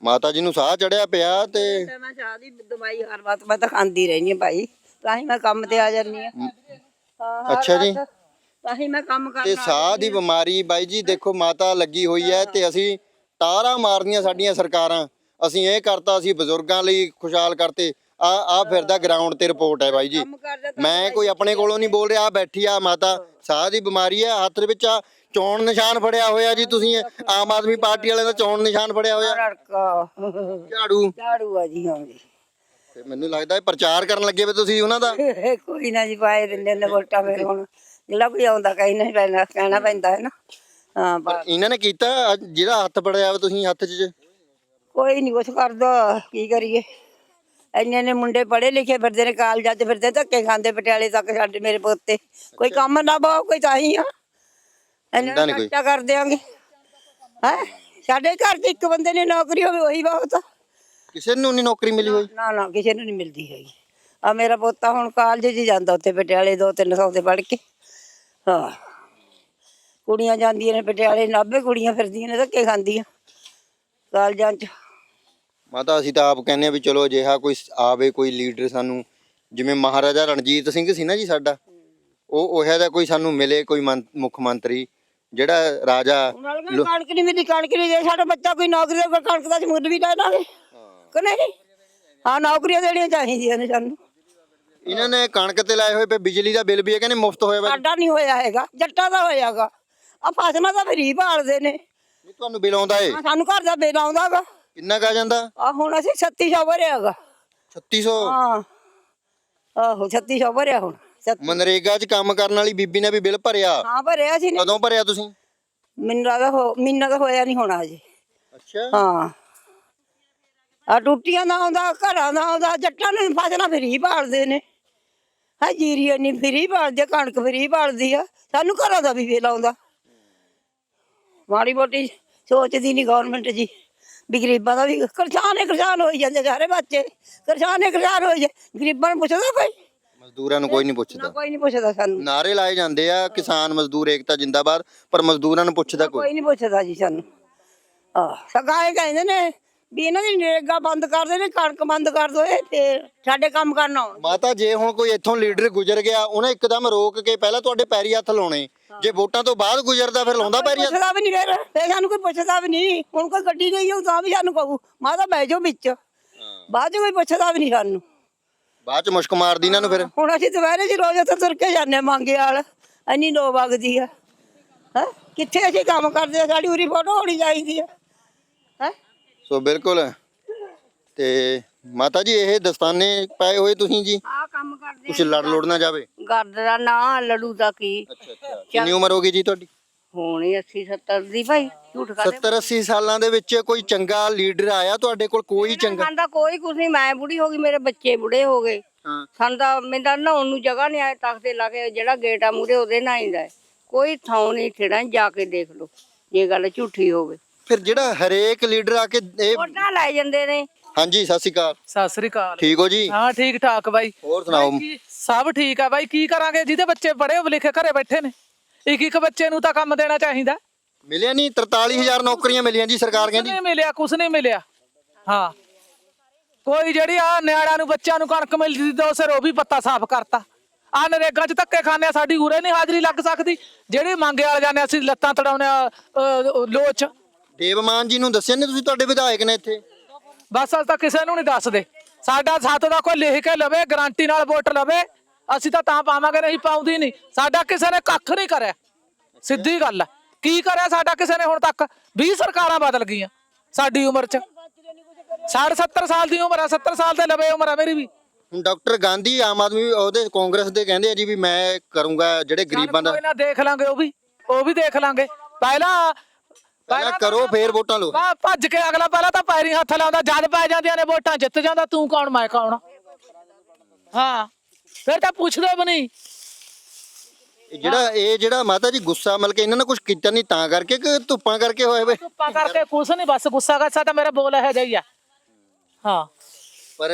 ਮਾਤਾ ਜੀ ਨੂੰ ਸਾਹ ਚੜਿਆ ਪਿਆ ਤੇ ਤੇ ਮੈਂ ਚਾਹ ਦੀ ਦਵਾਈ ਹਰ ਵਾਰ ਮੈਂ ਤਾਂ ਖਾਂਦੀ ਰਹਿੰਦੀ ਹਾਂ ਭਾਈ ਤਾਂ ਹੀ ਮੈਂ ਕੰਮ ਤੇ ਆ ਜਾਂਦੀ ਹਾਂ। ਹਾਂ, ਹਰ ਅੱਛਾ ਜੀ। ਰਾਤ ਤਾਂ ਹੀ ਮੈਂ ਕੰਮ ਤੇ ਕਰਨਾ ਸਾਹ ਦੀ ਬਿਮਾਰੀ ਬਾਈ ਜੀ ਦੇਖੋ ਮਾਤਾ ਲੱਗੀ ਹੋਈ ਹੈ ਤੇ ਅਸੀਂ ਤਾਰਾਂ ਮਾਰਦੀਆਂ ਸਾਡੀਆਂ ਸਰਕਾਰਾਂ। ਅਸੀਂ ਇਹ ਕਰਤਾ ਅਸੀਂ ਬਜ਼ੁਰਗਾਂ ਲਈ ਖੁਸ਼ਹਾਲ ਕਰਤੇ। ਆ ਆ ਫਿਰਦਾ ਗਰਾਊਂਡ ਤੇ ਰਿਪੋਰਟ ਹੈ ਬਾਈ ਜੀ। ਮੈਂ ਕੋਈ ਆਪਣੇ ਕੋਲੋਂ ਨਹੀਂ ਬੋਲ ਰਿਹਾ ਆ ਬੈਠੀ ਆ ਮਾਤਾ ਸਾਹ ਦੀ ਬਿਮਾਰੀ ਹੈ ਹੱਥ ਦੇ ਵਿੱਚ ਆ ਚੋਣ ਨਿਸ਼ਾਨ ਫੜਿਆ ਹੋਇਆ ਜੀ ਤੁਸੀਂ ਆਮ ਆਦਮੀ ਪਾਰਟੀ ਵਾਲਿਆਂ ਦਾ ਚੋਣ ਨਿਸ਼ਾਨ ਫੜਿਆ ਹੋਇਆ। ਝਾੜੂ। ਝਾੜੂ ਆ ਜੀ ਹਾਂ ਜੀ। ਤੇ ਮੈਨੂੰ ਲੱਗਦਾ ਇਹ ਪ੍ਰਚਾਰ ਕਰਨ ਲੱਗੇ ਵੇ ਤੁਸੀਂ ਉਹਨਾਂ ਦਾ। ਕੋਈ ਨਾ ਜੀ ਪਾਏ ਦਿੰਦੇ ਨੇ ਵੋਟਾਂ ਫਿਰ ਹੁਣ। ਜਿਹੜਾ ਕੋਈ ਆਉਂਦਾ ਕਹੀ ਨਹੀਂ ਪੈਣਾ ਕਹਿਣਾ ਪੈਂਦਾ ਹੈ ਨਾ। ਹਾਂ ਬਸ। ਇਹਨਾਂ ਨੇ ਕੀਤਾ ਜਿਹੜਾ ਹੱਥ ਫੜਿਆ ਵਾ ਤੁਸੀਂ ਹੱਥ 'ਚ? ਕੋਈ ਨਹੀਂ ਕੁਛ ਕਰਦਾ ਕੀ ਕਰੀਏ? ਇੰਨੇ ਨੇ ਮੁੰਡੇ ਪੜ੍ਹੇ ਲਿਖੇ ਫਿਰਦੇ ਨੇ ਕਾਲਜਾਂ 'ਚ ਫਿਰਦੇ ਧੱਕੇ ਖਾਂਦੇ ਪਟਿਆਲੇ ਤੱਕ ਸਾਡੇ ਮੇਰੇ ਪੋਤੇ। ਕੋਈ ਕੰਮ ਨਾ ਬਾਓ ਕੋਈ ਤਾਂ ਹੀ ਆ। ਇਹਨਾਂ ਨੀ। ਖਰਚਾ ਕਰ ਦਿਆਂਗੇ। ਹੈ? ਸਾਡੇ ਘਰ 'ਚ ਇੱਕ ਬੰਦੇ ਨੇ ਨੌਕਰੀ ਹੋਵੇ ਉਹੀ ਬਹੁਤ ਆ। ਕਿਸੇ ਨੂੰ ਨਹੀਂ ਨੌਕਰੀ ਮਿਲੀ ਹੋਈ? ਨਾ ਨਾ ਕਿਸੇ ਨੂੰ ਨਹੀਂ ਮਿਲਦੀ ਹੈਗੀ। ਆ ਮੇਰਾ ਪੋਤਾ ਹੁਣ ਕਾਲਜ 'ਚ ਜਾਂਦਾ ਉੱਥੇ ਪਟਿਆਲੇ ਦੋ ਤਿੰਨ ਸੌ ਤੇ ਪੜ੍ਹ ਕੇ। ਹਾਂ। ਕੁੜੀਆਂ ਜਾਂਦੀਆਂ ਨੇ ਪਟਿਆਲੇ ਨਾਭੇ ਕੁੜੀਆਂ ਫਿਰਦੀਆਂ ਨੇ ਧੱਕੇ ਖਾਂਦੀਆਂ। ਕਾਲਜਾਂ 'ਚ। ਮਾਤਾ ਅਸੀਂ ਤਾਂ ਆਪ ਕਹਿੰਦੇ ਆ ਵੀ ਚਲੋ ਅਜਿਹਾ ਕੋਈ ਆਵੇ ਕੋਈ ਲੀਡਰ ਸਾਨੂੰ ਜਿਵੇਂ ਮਹਾਰਾਜਾ ਰਣਜੀਤ ਸਿੰਘ ਸੀ ਨਾ ਜੀ ਸਾਡਾ ਉਹ ਉਹੋ ਜਿਹਾ ਕੋਈ ਸਾਨੂੰ ਮਿਲੇ ਕੋਈ ਮੁੱਖ ਮੰਤਰੀ ਜਿਹੜਾ ਰਾਜਾ ਕਣਕ ਨਹੀਂ ਮਿਲਦੀ ਕਣਕ ਨਹੀਂ ਜੇ ਸਾਡਾ ਬੱਚਾ ਕੋਈ ਨੌਕਰੀ ਦੇ ਕਣਕ ਦਾ ਮੁੱਲ ਵੀ ਲੈ ਲਾਂਗੇ। ਕਿ ਨਹੀਂ? ਹਾਂ ਨੌਕਰੀਆਂ ਦੇਣੀਆਂ ਚਾਹੀਦੀਆਂ ਨੇ ਸਾਨੂੰ। ਇਹਨਾਂ ਨੇ ਕਣਕ ਤੇ ਲਾਏ ਹੋਏ ਪਏ ਬਿਜਲੀ ਦਾ ਬਿੱਲ ਵੀ ਇਹ ਕਹਿੰਦੇ ਮੁਫਤ ਹੋਇਆ ਵਾ। ਸਾਡਾ ਨਹੀਂ ਹੋਇਆ ਹੈਗਾ ਜੱਟਾਂ ਦਾ ਹੋਇਆਗਾ। ਆ ਫਸਲਾਂ ਦਾ ਫਰੀ ਭਾਲਦੇ ਨੇ। ਤੁਹਾਨੂੰ ਬਿੱਲ ਆਉਂਦਾ ਏ? ਸਾਨੂੰ ਘਰ ਦਾ ਬਿੱਲ ਆਉਂਦਾਗਾ। ਕਿੰਨਾ ਕਾ ਜਾਂਦਾ? ਆ ਹੁਣ ਅਸੀਂ 3600 ਭਰਿਆਗਾ 3600 ਹਾਂ। ਆਹੋ 3600 ਭਰਿਆ ਹੁਣ ਮਨਰੇਗਾ 'ਚ ਕੰਮ ਕਰਨ ਵਾਲੀ ਬੀਬੀ ਨੇ ਵੀ ਬਿੱਲ ਭਰਿਆ। ਹਾਂ ਭਰਿਆ ਸੀ ਨੇ। ਕਦੋਂ ਭਰਿਆ ਤੁਸੀਂ? ਮੈਨੂੰ ਲੱਗਦਾ ਹੋ ਮਹੀਨਾ ਤਾਂ ਹੋਇਆ ਨਹੀਂ ਹੋਣਾ ਅਜੇ ਅੱਛਾ। ਹਾਂ। ਆ ਟੁੱਟੀਆਂ ਦਾ ਆਉਂਦਾ ਘਰਾਂ ਦਾ ਆਉਂਦਾ ਜੱਟਾਂ ਨੂੰ ਫਸਲਾਂ ਫਰੀ ਭਾਲਦੇ ਨੇ। ਹਾਂ ਜੀਰੀ ਇੰਨੀ ਫਰੀ ਭਾਲਦੀ ਕਣਕ ਫਰੀ ਭਾਲਦੀ ਆ। ਸਾਨੂੰ ਘਰਾਂ ਦਾ ਵੀ ਬਿੱਲ ਆਉਂਦਾ। ਮਾੜੀ ਮੋਟੀ ਸੋਚਦੀ ਨਹੀਂ ਗਵਰਨਮੈਂਟ ਜੀ। ਵੀ ਗਰੀਬਾਂ ਦਾ ਵੀ ਕਿਸਾਨ ਕਿਸਾਨ ਹੋਈ ਜਾਂਦੇ ਸਾਰੇ ਬੱਚੇ ਕਿਸਾਨ ਕਿਸਾਨ ਹੋਈ ਜਾਂਦੇ। ਗਰੀਬਾਂ ਨੂੰ ਪੁੱਛਦਾ ਕੋਈ? ਮਜ਼ਦੂਰਾਂ ਨੂੰ ਕੋਈ ਨਹੀਂ ਨਾ ਪੁੱਛਦਾ। ਕੋਈ ਨਹੀਂ ਪੁੱਛਦਾ ਸਾਨੂੰ। ਨਾਰੇ ਲਾਏ ਜਾਂਦੇ ਆ ਕਿਸਾਨ ਮਜ਼ਦੂਰ ਏਕਤਾ ਜਿੰਦਾਬਾਦ ਪਰ ਮਜ਼ਦੂਰਾਂ ਨੂੰ ਪੁੱਛਦਾ ਕੋਈ ਕੋਈ? ਨਹੀਂ ਪੁੱਛਦਾ ਜੀ ਸਾਨੂੰ। ਆ ਸਗਾਏ ਕਹਿੰਦੇ ਨੇ ਵੀ ਇਹਨਾਂ ਦੀ ਨਰੇਗਾ ਬੰਦ ਕਰ ਦੇ ਨੇ ਕਣਕ ਬੰਦ ਕਰ ਦੋ ਇਹ ਤੇ ਸਾਡੇ ਕੰਮ ਕਰਨ ਆਉਣ। ਮਾਤਾ ਜੇ ਹੁਣ ਕੋਈ ਇੱਥੋਂ ਲੀਡਰ ਗੁਜ਼ਰ ਗਿਆ ਉਹਨੇ ਇੱਕਦਮ ਰੋਕ ਕੇ ਪਹਿਲਾਂ ਤੁਹਾਡੇ ਪੈਰੀ ਹੱਥ ਲਾਉਣੇ। ਜੇ ਵੋਟਾਂ ਤੋਂ ਬਾਅਦ ਗੁਜ਼ਰਦਾ ਫਿਰ ਲਾਉਂਦਾ ਪੈਰੀ ਹੱਥ? ਪੁੱਛਦਾ ਵੀ ਨਹੀਂ ਫਿਰ। ਫਿਰ ਸਾਨੂੰ ਕੋਈ ਪੁੱਛਦਾ ਵੀ ਨਹੀਂ। ਹੁਣ ਕੋਈ ਗੱਡੀ ਗਈ ਹੋਊ ਤਾਂ ਵੀ ਸਾਨੂੰ ਕਹੂ ਮਾਤਾ ਬਹਿ ਜਾਓ ਵਿੱਚ। ਬਾਅਦ ਚ ਕੋਈ ਪੁੱਛਦਾ ਵੀ ਨਹੀਂ ਸਾਨੂੰ। ਬਾਅਦ ਚ ਮੁਸ਼ਕ ਮਾਰਦੀ ਇਹਨਾਂ ਨੂੰ ਫਿਰ। ਹੁਣ ਅਸੀਂ ਦੁਪਹਿਰੇ ਚ ਰੋਜ਼ ਉੱਥੇ ਤੁਰ ਕੇ ਜਾਂਦੇ ਹਾਂ ਮੰਗੇ ਵਾਲ। ਇੰਨੀ ਲੋ ਵਗਦੀ ਆ। ਹੈ? ਕਿੱਥੇ ਅਸੀਂ ਕੰਮ ਕਰਦੇ ਆ? ਸਾਡੀ ਉਰੀ ਫੋਟੋ ਹੋਣੀ ਚਾਹੀਦੀ ਆ। ਸੋ ਬਿਲਕੁਲ। ਤੇ ਮਾਤਾ ਜੀ ਇਹ ਦਸਤਾਨੇ ਪਾਏ ਹੋਏ ਤੁਸੀਂ ਜੀ? ਆ ਕੰਮ ਕਰਦੇ ਕੁਛ ਲੜ ਲੋੜ ਨਾ ਜਾਵੇ? ਗਰਦ ਦਾ ਨਾਂ ਲੜੂ ਦਾ ਕੀ? ਅੱਛਾ ਅੱਛਾ। ਕਿੰਨੀ ਉਮਰ ਹੋ ਗਈ ਜੀ ਤੁਹਾਡੀ? ਹੋਣੀ 80 70 ਦੀ ਭਾਈ ਝੂਠ ਕਰਦੇ 70 80 ਸਾਲਾਂ ਦੇ ਵਿੱਚ ਕੋਈ ਚੰਗਾ ਲੀਡਰ ਆਇਆ ਤੁਹਾਡੇ ਕੋਲ? ਕੋਈ ਚੰਗਾ ਸਾਡਾ ਕੋਈ ਕੁਝ ਨਹੀਂ ਮੈਂ ਬੁੜੀ ਹੋ ਗਈ ਮੇਰੇ ਬੱਚੇ ਬੁੜੇ ਹੋ ਗਏ। ਹਾਂ। ਸਾਨੂੰ ਤਾਂ ਮੈਨੂੰ ਤਾਂ ਨਹਾਉਣ ਨੂੰ ਜਗ੍ਹਾ ਨਹੀਂ ਆਏ ਤਖਤੇ ਲਾ ਕੇ ਜਿਹੜਾ ਗੇਟ ਆ ਮੂਰੇ ਉਹਦੇ ਨਾਲ ਹੀ ਦਾ ਹੈ। ਕੋਈ ਥਾਂ ਨਹੀਂ ਠੇੜਾ ਜਾ ਕੇ ਦੇਖ ਲਓ ਜੇ ਗੱਲ ਝੂਠੀ ਹੋਵੇ। ਫਿਰ ਜਿਹੜਾ ਹਰੇਕ ਲੀਡਰ ਆ ਕੇ ਇਹ ਵੋਟਾਂ ਲੈ ਜਾਂਦੇ ਨੇ। ਹਾਂਜੀ ਸਤਿ ਸ਼੍ਰੀ ਅਕਾਲ। ਸਤਿ ਸ੍ਰੀ ਅਕਾਲ। ਠੀਕ ਹੋ ਜੀ? ਹਾਂ ਠੀਕ ਠਾਕ ਬਾਈ। ਹੋਰ ਸੁਣਾਓ? ਬਾਈ ਕੀ- ਸਭ ਠੀਕ ਆ ਬਾਈ ਕੀ ਕਰਾਂਗੇ? ਜਿਹਦੇ ਬੱਚੇ ਪੜ੍ਹੇ ਲਿਖੇ ਘਰੇ ਬੈਠੇ ਨੇ। ਇੱਕ ਇੱਕ ਬੱਚੇ ਨੂੰ ਤਾਂ ਕੰਮ ਦੇਣਾ ਚਾਹੀਦਾ। ਮਿਲਿਆ ਨਹੀਂ? 43000 ਨੌਕਰੀਆਂ ਮਿਲੀਆਂ ਜੀ ਸਰਕਾਰ ਕੁਛ ਕਹਿੰਦੀ। ਨਹੀਂ ਮਿਲਿਆ ਕੁਛ ਨਹੀਂ ਮਿਲਿਆ। ਹਾਂ। ਕੋਈ ਜਿਹੜੀ ਆ ਨਿਆਣਿਆਂ ਨੂੰ ਬੱਚਿਆਂ ਨੂੰ ਕਣਕ ਮਿਲਦੀ ਦੋ ਸਿਰ ਉਹ ਵੀ ਪੱਤਾ ਸਾਫ਼ ਕਰਤਾ। ਆ ਨਰੇਗਾ ਚ ਧੱਕੇ ਖਾਂਦੇ ਆ ਸਾਡੀ ਉਰੇ ਨਹੀਂ ਹਾਜ਼ਰੀ ਲੱਗ ਸਕਦੀ। ਜਿਹੜੀ ਮੰਗੇ ਵਾਲੇ ਜਾਂਦੇ ਅਸੀਂ ਲੱਤਾਂ ਤੜਾਉਨੇ ਆ ਅਹ, ਲੋਚ ਦੇਵਮਾਨ ਜੀ ਨੂੰ ਦੱਸਿਆ ਨਹੀਂ ਤੁਸੀਂ ਤੁਹਾਡੇ ਵਿਧਾਇਕ ਨੇ ਇੱਥੇ? ਬਸ ਅਸ ਤਾਂ ਕਿਸੇ ਨੂੰ ਨਹੀਂ ਦੱਸਦੇ। ਸਾਡਾ ਸੱਤ ਦਾ ਕੋਈ ਲਿਖ ਕੇ ਲਵੇ ਗਾਰੰਟੀ ਨਾਲ ਵੋਟ ਲਵੇ ਅਸੀਂ ਤਾਂ ਤਾਂ ਪਾਵਾਂਗੇ ਨਹੀਂ ਪਾਉਂਦੀ ਨਹੀਂ ਸਾਡਾ ਕਿਸੇ ਨੇ ਕੱਖ ਨਹੀਂ ਕਰਿਆ। ਸਿੱਧੀ ਗੱਲ ਹੈ ਕੀ ਕਰਿਆ ਸਾਡਾ ਕਿਸੇ ਨੇ ਹੁਣ ਤੱਕ? 20 ਸਰਕਾਰਾਂ ਬਦਲ ਗਈਆਂ ਸਾਡੀ ਉਮਰ 'ਚ। 60 70 ਸਾਲ ਦੀ ਉਮਰ ਆ 70 ਸਾਲ ਦੇ ਲਵੇ ਉਮਰ ਆ ਮੇਰੀ ਵੀ। ਹੁਣ ਡਾਕਟਰ ਗਾਂਧੀ ਆਮ ਆਦਮੀ ਉਹਦੇ ਕਾਂਗਰਸ ਦੇ ਕਹਿੰਦੇ ਆ ਜੀ ਵੀ ਮੈਂ ਕਰੂੰਗਾ ਜਿਹੜੇ ਗਰੀਬਾਂ ਦਾ ਕੋਈ ਨਾ ਦੇਖ ਲਾਂਗੇ ਉਹ ਵੀ ਉਹ ਵੀ ਦੇਖ ਲਾਂਗੇ। ਪਹਿਲਾਂ ਪਹਿਲਾਂ ਕਰੋ ਫੇਰ ਵੋਟਾਂ ਲਓ। ਭਾ- ਭੱਜ ਕੇ ਅਗਲਾ ਪਹਿਲਾਂ ਤਾਂ ਪੈਰੀ ਹੱਥ ਲਾਉਂਦਾ ਜਦ ਪੈ ਜਾਂਦੀਆਂ ਨੇ ਵੋਟਾਂ ਜਿੱਤ ਜਾਂਦਾ ਤੂੰ ਕੌਣ ਮੈਂ ਕੌਣ? ਹਾਂ ਫਿਰ ਤਾਂ ਪੁੱਛਦੇ ਵੀ ਨਹੀਂ। ਇਹ ਜਿਹੜਾ ਇਹ ਜਿਹੜਾ ਮਾਤਾ ਜੀ ਗੁੱਸਾ ਮਤਲਬ ਕਿ ਇਹਨਾਂ ਨੇ ਕੁਝ ਕੀਤਾ ਨਹੀਂ ਤਾਂ ਕਰਕੇ ਕਿ ਧੁੱਪਾਂ ਕਰਕੇ ਹੋਏ ਵੇ? ਧੁੱਪਾਂ ਕਰਕੇ ਕੁਛ ਨਹੀਂ ਬਸ ਗੁੱਸਾ ਗੱਸਾ ਤਾਂ ਮੇਰਾ ਬੋਲ ਹੈ ਜਾਈਆ ਹਾਂ। ਪਰ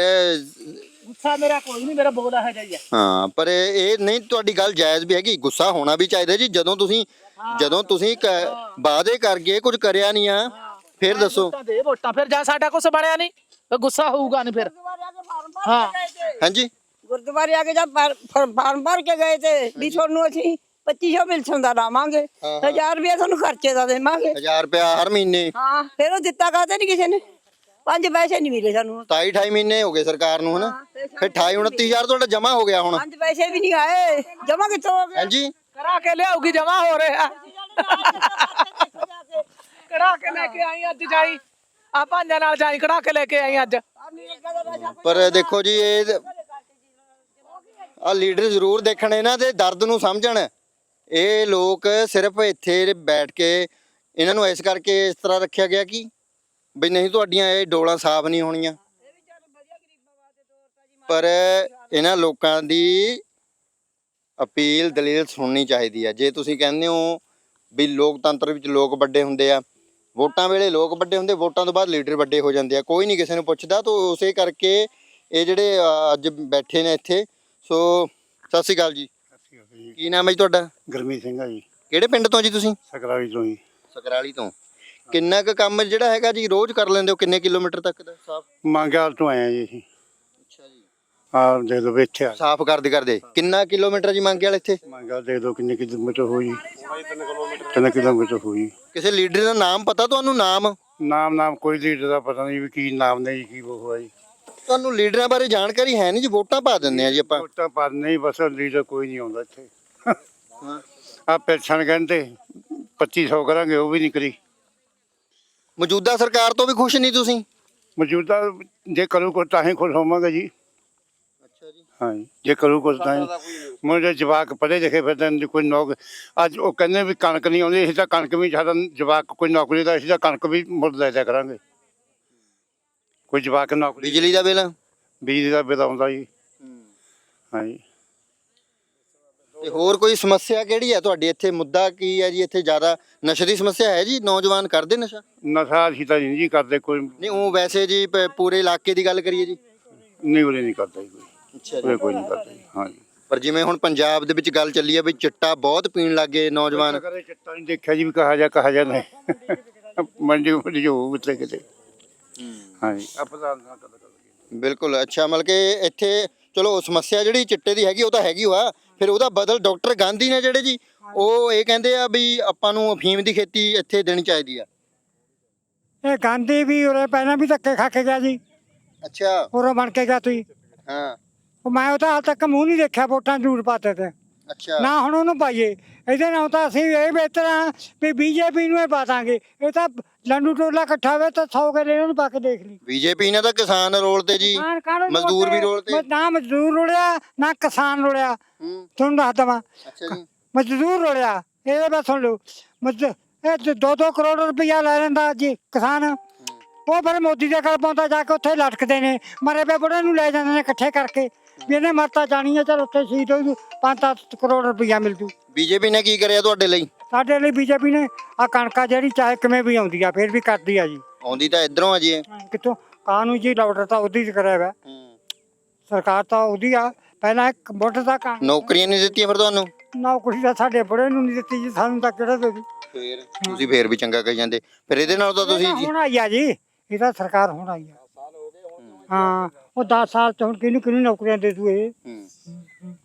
ਗੁੱਸਾ ਮੇਰਾ ਕੋਈ ਨਹੀਂ ਮੇਰਾ ਬੋਲ ਹੈ ਜਾਈਆ ਹਾਂ ਪਰ ਇਹ ਨਹੀਂ ਤੁਹਾਡੀ ਗੱਲ ਜਾਇਜ਼ ਵੀ ਹੈਗੀ ਗੁੱਸਾ ਹੋਣਾ ਵੀ ਚਾਹੀਦਾ ਜੀ। ਜਦੋਂ ਤੁਸੀਂ ਜਦੋਂ ਤੁਸੀਂ ਵਾਅਦੇ ਕਰ ਗਏ ਕੁਝ ਕਰਿਆ ਨਹੀਂ ਆ ਫਿਰ ਦੱਸੋ। ਵੋਟਾਂ ਦੇ ਵੋਟਾਂ ਫਿਰ ਜਾਂ ਸਾਡਾ ਕੁਛ ਬਣਿਆ ਨਹੀਂ ਤਾਂ ਗੁੱਸਾ ਹੋਊਗਾ ਨਹੀਂ ਫਿਰ। ਹਾਂ। ਹਾਂਜੀ। ਗੁਰਦੁਆਰੇ ਆ ਕੇ ਜਦ ਫਾਰਮ ਭਰ ਕੇ ਗਏ ਤੇ ਵੀ ਤੁਹਾਨੂੰ ਅਸੀਂ 2500 ਮਿਲਸਨ ਦਾ ਲਾਵਾਂਗੇ 1000 ਰੁਪਏ ਤੁਹਾਨੂੰ ਖਰਚੇ ਦਾ ਦੇਵਾਂਗੇ। 1000 ਰੁਪਇਆ ਹਰ ਮਹੀਨੇ। ਹਾਂ ਫਿਰ ਉਹ ਦਿੱਤਾ ਕਾਹਤੇ ਨਹੀਂ ਕਿਸੇ ਨੇ? ਪੰਜ ਪੈਸੇ ਨਹੀਂ ਮਿਲੇ ਸਾਨੂੰ। 27 28 ਮਹੀਨੇ ਹੋ ਗਏ ਸਰਕਾਰ ਨੂੰ ਹਨਾ? ਫਿਰ 28 29000 ਤੁਹਾਡਾ ਜਮਾ ਹੋ ਗਿਆ ਹੁਣ। ਪੰਜ ਪੈਸੇ ਵੀ ਨਹੀਂ ਆਏ। ਜਮਾ ਕਿੱਥੋਂ ਹੋ ਗਏ? ਹਾਂਜੀ। ਕਰਾ ਕੇ ਲਿਆਉਗੀ ਜਮਾ ਹੋ ਰਿਹਾ। ਕੜਾ ਕੇ ਲੈ ਕੇ ਆਈ ਅੱਜ ਜਾਈ। ਆ ਭਾਂਜਾਂ ਨਾਲ ਜਾਈ ਕੜਾ ਕੇ ਲੈ ਕੇ ਆਈ ਅੱਜ। ਪਰ ਦੇਖੋ ਜੀ, ਇਹ ਆ ਲੀਡਰ ਜ਼ਰੂਰ ਦੇਖਣ ਇਹਨਾਂ ਦੇ ਦਰਦ ਨੂੰ ਸਮਝਣ। ਇਹ ਲੋਕ ਸਿਰਫ ਇੱਥੇ ਬੈਠ ਕੇ ਇਹਨਾਂ ਨੂੰ ਇਸ ਕਰਕੇ ਇਸ ਤਰ੍ਹਾਂ ਰੱਖਿਆ ਗਿਆ ਕਿ ਬਈ ਨਹੀਂ ਤੁਹਾਡੀਆਂ ਇਹ ਡੋਲਾਂ ਸਾਫ਼ ਨਹੀਂ ਹੋਣੀਆਂ। ਪਰ ਇਹਨਾਂ ਲੋਕਾਂ ਦੀ ਅਪੀਲ ਦਲੀਲ ਸੁਣਨੀ ਚਾਹੀਦੀ ਹੈ ਜੇ ਤੁਸੀਂ ਕਹਿੰਦੇ ਹੋ ਵੀ ਲੋਕਤੰਤਰ ਵਿੱਚ ਲੋਕ ਵੱਡੇ ਹੁੰਦੇ ਆ ਵੋਟਾਂ ਵੇਲੇ ਲੋਕ ਵੱਡੇ ਹੁੰਦੇ ਵੋਟਾਂ ਤੋਂ ਬਾਅਦ ਲੀਡਰ ਵੱਡੇ ਹੋ ਜਾਂਦੇ ਆ। ਕੋਈ ਨਹੀਂ ਕਿਸੇ ਨੂੰ ਪੁੱਛਦਾ ਤਾਂ ਉਸੇ ਕਰਕੇ ਇਹ ਜਿਹੜੇ ਅੱਜ ਬੈਠੇ ਨੇ ਇੱਥੇ ਸੋ ਸਤਿ ਸ਼੍ਰੀ ਅਕਾਲ ਜੀ। ਕੀ ਨਾਮ ਹੈ ਜੀ ਤੁਹਾਡਾ? ਗਰਮੀ ਸਿੰਘ ਆ ਜੀ। ਕਿਹੜੇ ਪਿੰਡ ਤੋਂ ਜੀ ਤੁਸੀਂ? ਸਕਰਾਲੀ ਤੋਂ ਜੀ। ਸਕਰਾਲੀ ਤੋਂ। ਕਿੰਨਾ ਕੁ ਕੰਮ ਜਿਹੜਾ ਹੈਗਾ ਜੀ ਰੋਜ਼ ਕਰ ਲੈਂਦੇ ਹੋ? ਕਿੰਨੇ ਕਿਲੋਮੀਟਰ ਤੱਕ ਦਾ? ਸਾਫ਼ ਮੰਗਾਲ ਤੋਂ ਆਏ ਆ ਜੀ ਅਸੀਂ। ਆ ਦੇ ਦੋ ਇੱਥੇ ਆ ਸਾਫ਼ ਕਰਦੇ ਕਰਦੇ ਕਿੰਨਾ ਕਿਲੋਮੀਟਰ ਜੀ ਮੰਗੇ ਵਾਲੇ ਇੱਥੇ? ਮੰਗਾਲ ਦੇ ਦੋ ਕਿੰਨੇ ਕਿਲੋਮੀਟਰ ਹੋਈ। ਤਿੰਨ ਕਿਲੋਮੀਟਰ ਹੋਈ। ਕਿਸੇ ਲੀਡਰ ਦਾ ਨਾਮ ਪਤਾ ਤੁਹਾਨੂੰ? ਨਾਮ? ਨਾਮ ਨਾਮ ਕੋਈ ਲੀਡਰ ਦਾ ਪਤਾ ਨਹੀਂ ਵੀ ਕੀ ਨਾਮ ਨੇ ਜੀ ਕੀ ਉਹ ਹੋਇਆ ਜੀ। ਤੁਹਾਨੂੰ ਲੀਡਰਾਂ ਬਾਰੇ ਜਾਣਕਾਰੀ ਹੈ ਨਹੀਂ ਜੀ? ਵੋਟਾਂ ਪਾ ਦਿੰਦੇ ਆ ਜੀ ਆਪਾਂ। ਵੋਟਾਂ ਪਰ ਨਹੀਂ ਬਸ ਲੀਡਰ ਕੋਈ ਨਹੀਂ ਆਉਂਦਾ ਇੱਥੇ। ਆ ਪੈਨਸ਼ਨ ਕਹਿੰਦੇ 2500 ਕਰਾਂਗੇ ਉਹ ਵੀ ਨਹੀਂ ਕਰੀ। ਮੌਜੂਦਾ ਸਰਕਾਰ ਤੋਂ ਵੀ ਖੁਸ਼ ਨਹੀਂ ਤੁਸੀਂ? ਮੌਜੂਦਾ ਜੇ ਕਰੂ ਕੋ ਤਾਂ ਹੀ ਖੁਸ਼ ਹੋਵਾਂਗੇ ਜੀ। ਅੱਛਾ ਜੀ ਹਾਂ ਜੀ, ਜੇ ਕਰੂ ਕੁਝ ਤਾਂ ਹੀ। ਮੁੰਡੇ ਜਵਾਕ ਪੜ੍ਹੇ ਲਿਖੇ ਫਿਰਦੇ ਨੇ ਕੋਈ ਨੌਕ ਅੱਜ ਉਹ ਕਹਿੰਦੇ ਵੀ ਕਣਕ ਨਹੀਂ ਆਉਂਦੀ ਅਸੀਂ ਤਾਂ ਕਣਕ ਵੀ ਸਾਡਾ ਜਵਾਕ ਕੋਈ ਨੌਕਰੀ ਦਾ ਅਸੀਂ ਤਾਂ ਕਣਕ ਵੀ ਮੁੱਲ ਲੈ ਲਿਆ ਕਰਾਂਗੇ। ਕੋਈ ਜਵਾਕ ਨੌਕਰੀ ਬਿਜਲੀ ਦਾ ਬਿੱਲ? ਬਿਜਲੀ ਦਾ ਬਿੱਲ ਆਉਂਦਾ ਜੀ। ਹਾਂ। ਜੀ ਤੇ ਹੋਰ ਕੋਈ ਸਮੱਸਿਆ ਕਿਹੜੀ ਹੈ ਤੁਹਾਡੀ? ਇੱਥੇ ਮੁੱਦਾ ਕੀ ਹੈ ਜੀ? ਇੱਥੇ ਜ਼ਿਆਦਾ ਨਸ਼ੇ ਦੀ ਸਮੱਸਿਆ ਹੈ ਜੀ? ਨੌਜਵਾਨ ਕਰਦੇ ਨਸ਼ਾ? ਨਸ਼ਾ ਅਸੀਂ ਤਾਂ ਨਹੀਂ ਜੀ ਕਰਦੇ ਕੋਈ। ਨਹੀਂ ਉਹ ਵੈਸੇ ਜੀ ਪ- ਪੂਰੇ ਇਲਾਕੇ ਦੀ ਗੱਲ ਕਰੀਏ ਜੀ। ਨਹੀਂ ਉਰੇ ਨਹੀਂ ਕਰਦਾ ਜੀ ਕੋਈ। ਅੱਛਾ ਕੋਈ ਨਹੀਂ ਕਰਦਾ ਜੀ ਹਾਂ ਜੀ। ਪਰ ਜਿਵੇਂ ਹੁਣ ਪੰਜਾਬ ਦੇ ਵਿੱਚ ਗੱਲ ਚੱਲੀ ਹੈ ਵੀ ਚਿੱਟਾ ਬਹੁਤ ਪੀਣ ਲੱਗੇ ਨੌਜਵਾਨ। ਕਦੇ ਚਿੱਟਾ ਨਹੀਂ ਦੇਖਿਆ ਜੀ ਵੀ ਕਹਾ ਜਾ ਕਹਾ ਜਾ ਨਹੀਂ। ਮੰਡੀ ਮੰਡੀ ਹੋਊ ਕਿਤੇ ਕਿਤੇ। ਹਾਂ। ਜੀ ਆਪਾਂ ਤਾਂ ਨਾ ਕਦੇ ਕਦੇ ਬਿਲਕੁਲ ਅੱਛਾ ਮਤਲਬ ਕਿ ਇੱਥੇ ਚਲੋ ਸਮੱਸਿਆ ਜਿਹੜੀ ਚਿੱਟੇ ਦੀ ਹੈਗੀ ਉਹ ਤਾਂ ਹੈਗੀ ਹੋਆ ਫਿਰ ਉਹਦਾ ਬਦਲ ਡਾਕਟਰ ਗਾਂਧੀ ਨੇ ਜਿਹੜੇ ਜੀ ਉਹ ਇਹ ਕਹਿੰਦੇ ਆ ਵੀ ਆਪਾਂ ਨੂੰ ਅਫੀਮ ਦੀ ਖੇਤੀ ਇੱਥੇ ਦੇਣੀ ਚਾਹੀਦੀ ਆ। ਇਹ ਗਾਂਧੀ ਵੀ ਉਰੇ ਪਹਿਲਾਂ ਵੀ ਧੱਕੇ ਖਾ ਕੇ ਗਿਆ ਜੀ। ਅੱਛਾ। ਉਰੋਂ ਬਣ ਕੇ ਗਿਆ ਤੁਸੀਂ। ਹਾਂ। ਉਹ ਮੈਂ ਉਹ ਤਾਂ ਹਾਲ ਤੱਕ ਮੂੰਹ ਨਹੀਂ ਦੇਖਿਆ ਵੋਟਾਂ ਜ਼ਰੂਰ ਪਾਤੇ ਤੇ। ਅੱਛਾ। ਨਾ ਹੁਣ ਉਹਨੂੰ ਪਾਈਏ। ਇਹਦੇ ਨਾਲ ਤਾਂ ਅਸੀਂ ਇਹ ਬਿਹਤਰ ਆ ਵੀ ਬੀਜੇਪੀ ਨੂੰ ਹੀ ਪਾ ਦਾਂਗੇ। ਇਹ ਤਾਂ ਲੰਡੂ ਟੋਲਾ ਇਕੱਠਾ ਹੋਵੇ ਤਾਂ 100 ਕੇ ਇਹਨਾਂ ਨੂੰ ਪਾ ਕੇ ਦੇਖ ਲਈ। ਬੀਜੇਪੀ ਨੇ ਤਾਂ ਕਿਸਾਨ ਰੋਲ ਤੇ ਜੀ। ਕਿਸਾਨ ਕਾਹਨੂੰ ਮਜ਼ਦੂਰ ਵੀ ਰੋਲ ਤੇ। ਨਾ ਮਜ਼ਦੂਰ ਰੋਲਿਆ ਨਾ ਕਿਸਾਨ ਰੋਲਿਆ। ਹੂੰ। ਤੁਹਾਨੂੰ ਦੱਸ ਦਵਾਂ। ਅੱਛਾ ਜੀ। ਮਜ਼ਦੂਰ ਰੋਲਿਆ। ਇਹਦੇ ਬਸ ਸੁਣ ਲਓ। ਮਜ਼ਦ ਇਹ 2-2 ਕਰੋੜ ਰੁਪਇਆ ਲੈ ਲੈਂਦਾ ਜੀ ਕਿਸਾਨ। ਉਹ ਫਿਰ ਮੋਦੀ ਦੇ ਘਰ ਪਾਉਂਦਾ ਜਾ ਕੇ ਉੱਥੇ ਲਟਕਦੇ ਨੇ। ਮਰੇ ਪਏ ਬੁੜੇ ਨੂੰ ਲੈ ਜਾਂਦੇ ਨੇ ਇਕੱਠੇ ਕਰਕੇ। ਵੀ ਇਹਨੇ ਮਰਤਾ ਜਾਣੀ ਹੈ ਚਲ ਉੱਥੇ ਸ਼ਹੀਦ ਹੋ ਜੂ 5-7 ਕਰੋੜ ਰੁਪਇਆ ਮਿਲ ਜੂ। ਬੀਜੇਪੀ ਨੇ ਕੀ ਕਰਿਆ ਤੁਹਾਡੇ ਲਈ? ਸਾਡੇ ਲਈ ਬੀਜੇਪੀ ਨੇ ਆ ਕਣਕਾਂ ਜਿਹੜੀ ਚਾਹੇ ਕਿਵੇਂ ਵੀ ਆਉਂਦੀ ਆ ਫਿਰ ਵੀ ਕਰਦੀ ਆ ਜੀ। ਆਉਂਦੀ ਤਾਂ ਇਧਰੋਂ ਆ ਜੀ ਇਹ। ਕਿਤੋਂ ਕਾਨੂੰ ਜੀ ਲਾਉਡਰ ਤਾਂ ਉਹਦੀ ਚ ਕਰਿਆ ਵਾ। ਸਰਕਾਰ ਤਾਂ ਉਹਦੀ ਆ। ਪਹਿਲਾਂ ਇੱਕ ਵੋਟ ਦਾ ਕਾਂ ਨੌਕਰੀਆਂ ਨਹੀਂ ਦਿੱਤੀਆਂ ਫਿਰ ਤੁਹਾਨੂੰ? ਨੌਕਰੀ ਤਾਂ ਸਾਡੇ ਬੁੜੇ ਨੂੰ ਨਹੀਂ ਦਿੱਤੀ ਜੀ ਸਾਨੂੰ ਤਾਂ ਕਿਹੜਾ ਦੇ ਦੂ। ਫੇਰ? ਤੁਸੀਂ ਫੇਰ ਵੀ ਚੰਗਾ ਕਹੀ ਜਾਂਦੇ। ਫਿਰ ਇਹਦੇ ਨਾਲ ਤਾਂ ਤੁਸੀਂ ਜੀ ਹੁਣ ਆਈ ਆ ਜੀ। ਇਹ ਤਾਂ ਸਰਕਾਰ ਹੁਣ ਆਈ ਆ। ਹਾਂ। ਉਹ 10 ਸਾਲ ਚ ਹੁਣ ਕਿਹਨੂੰ ਕਿਹਨੂੰ ਨੌਕਰੀਆਂ ਦੇ ਦੂ ਇਹ।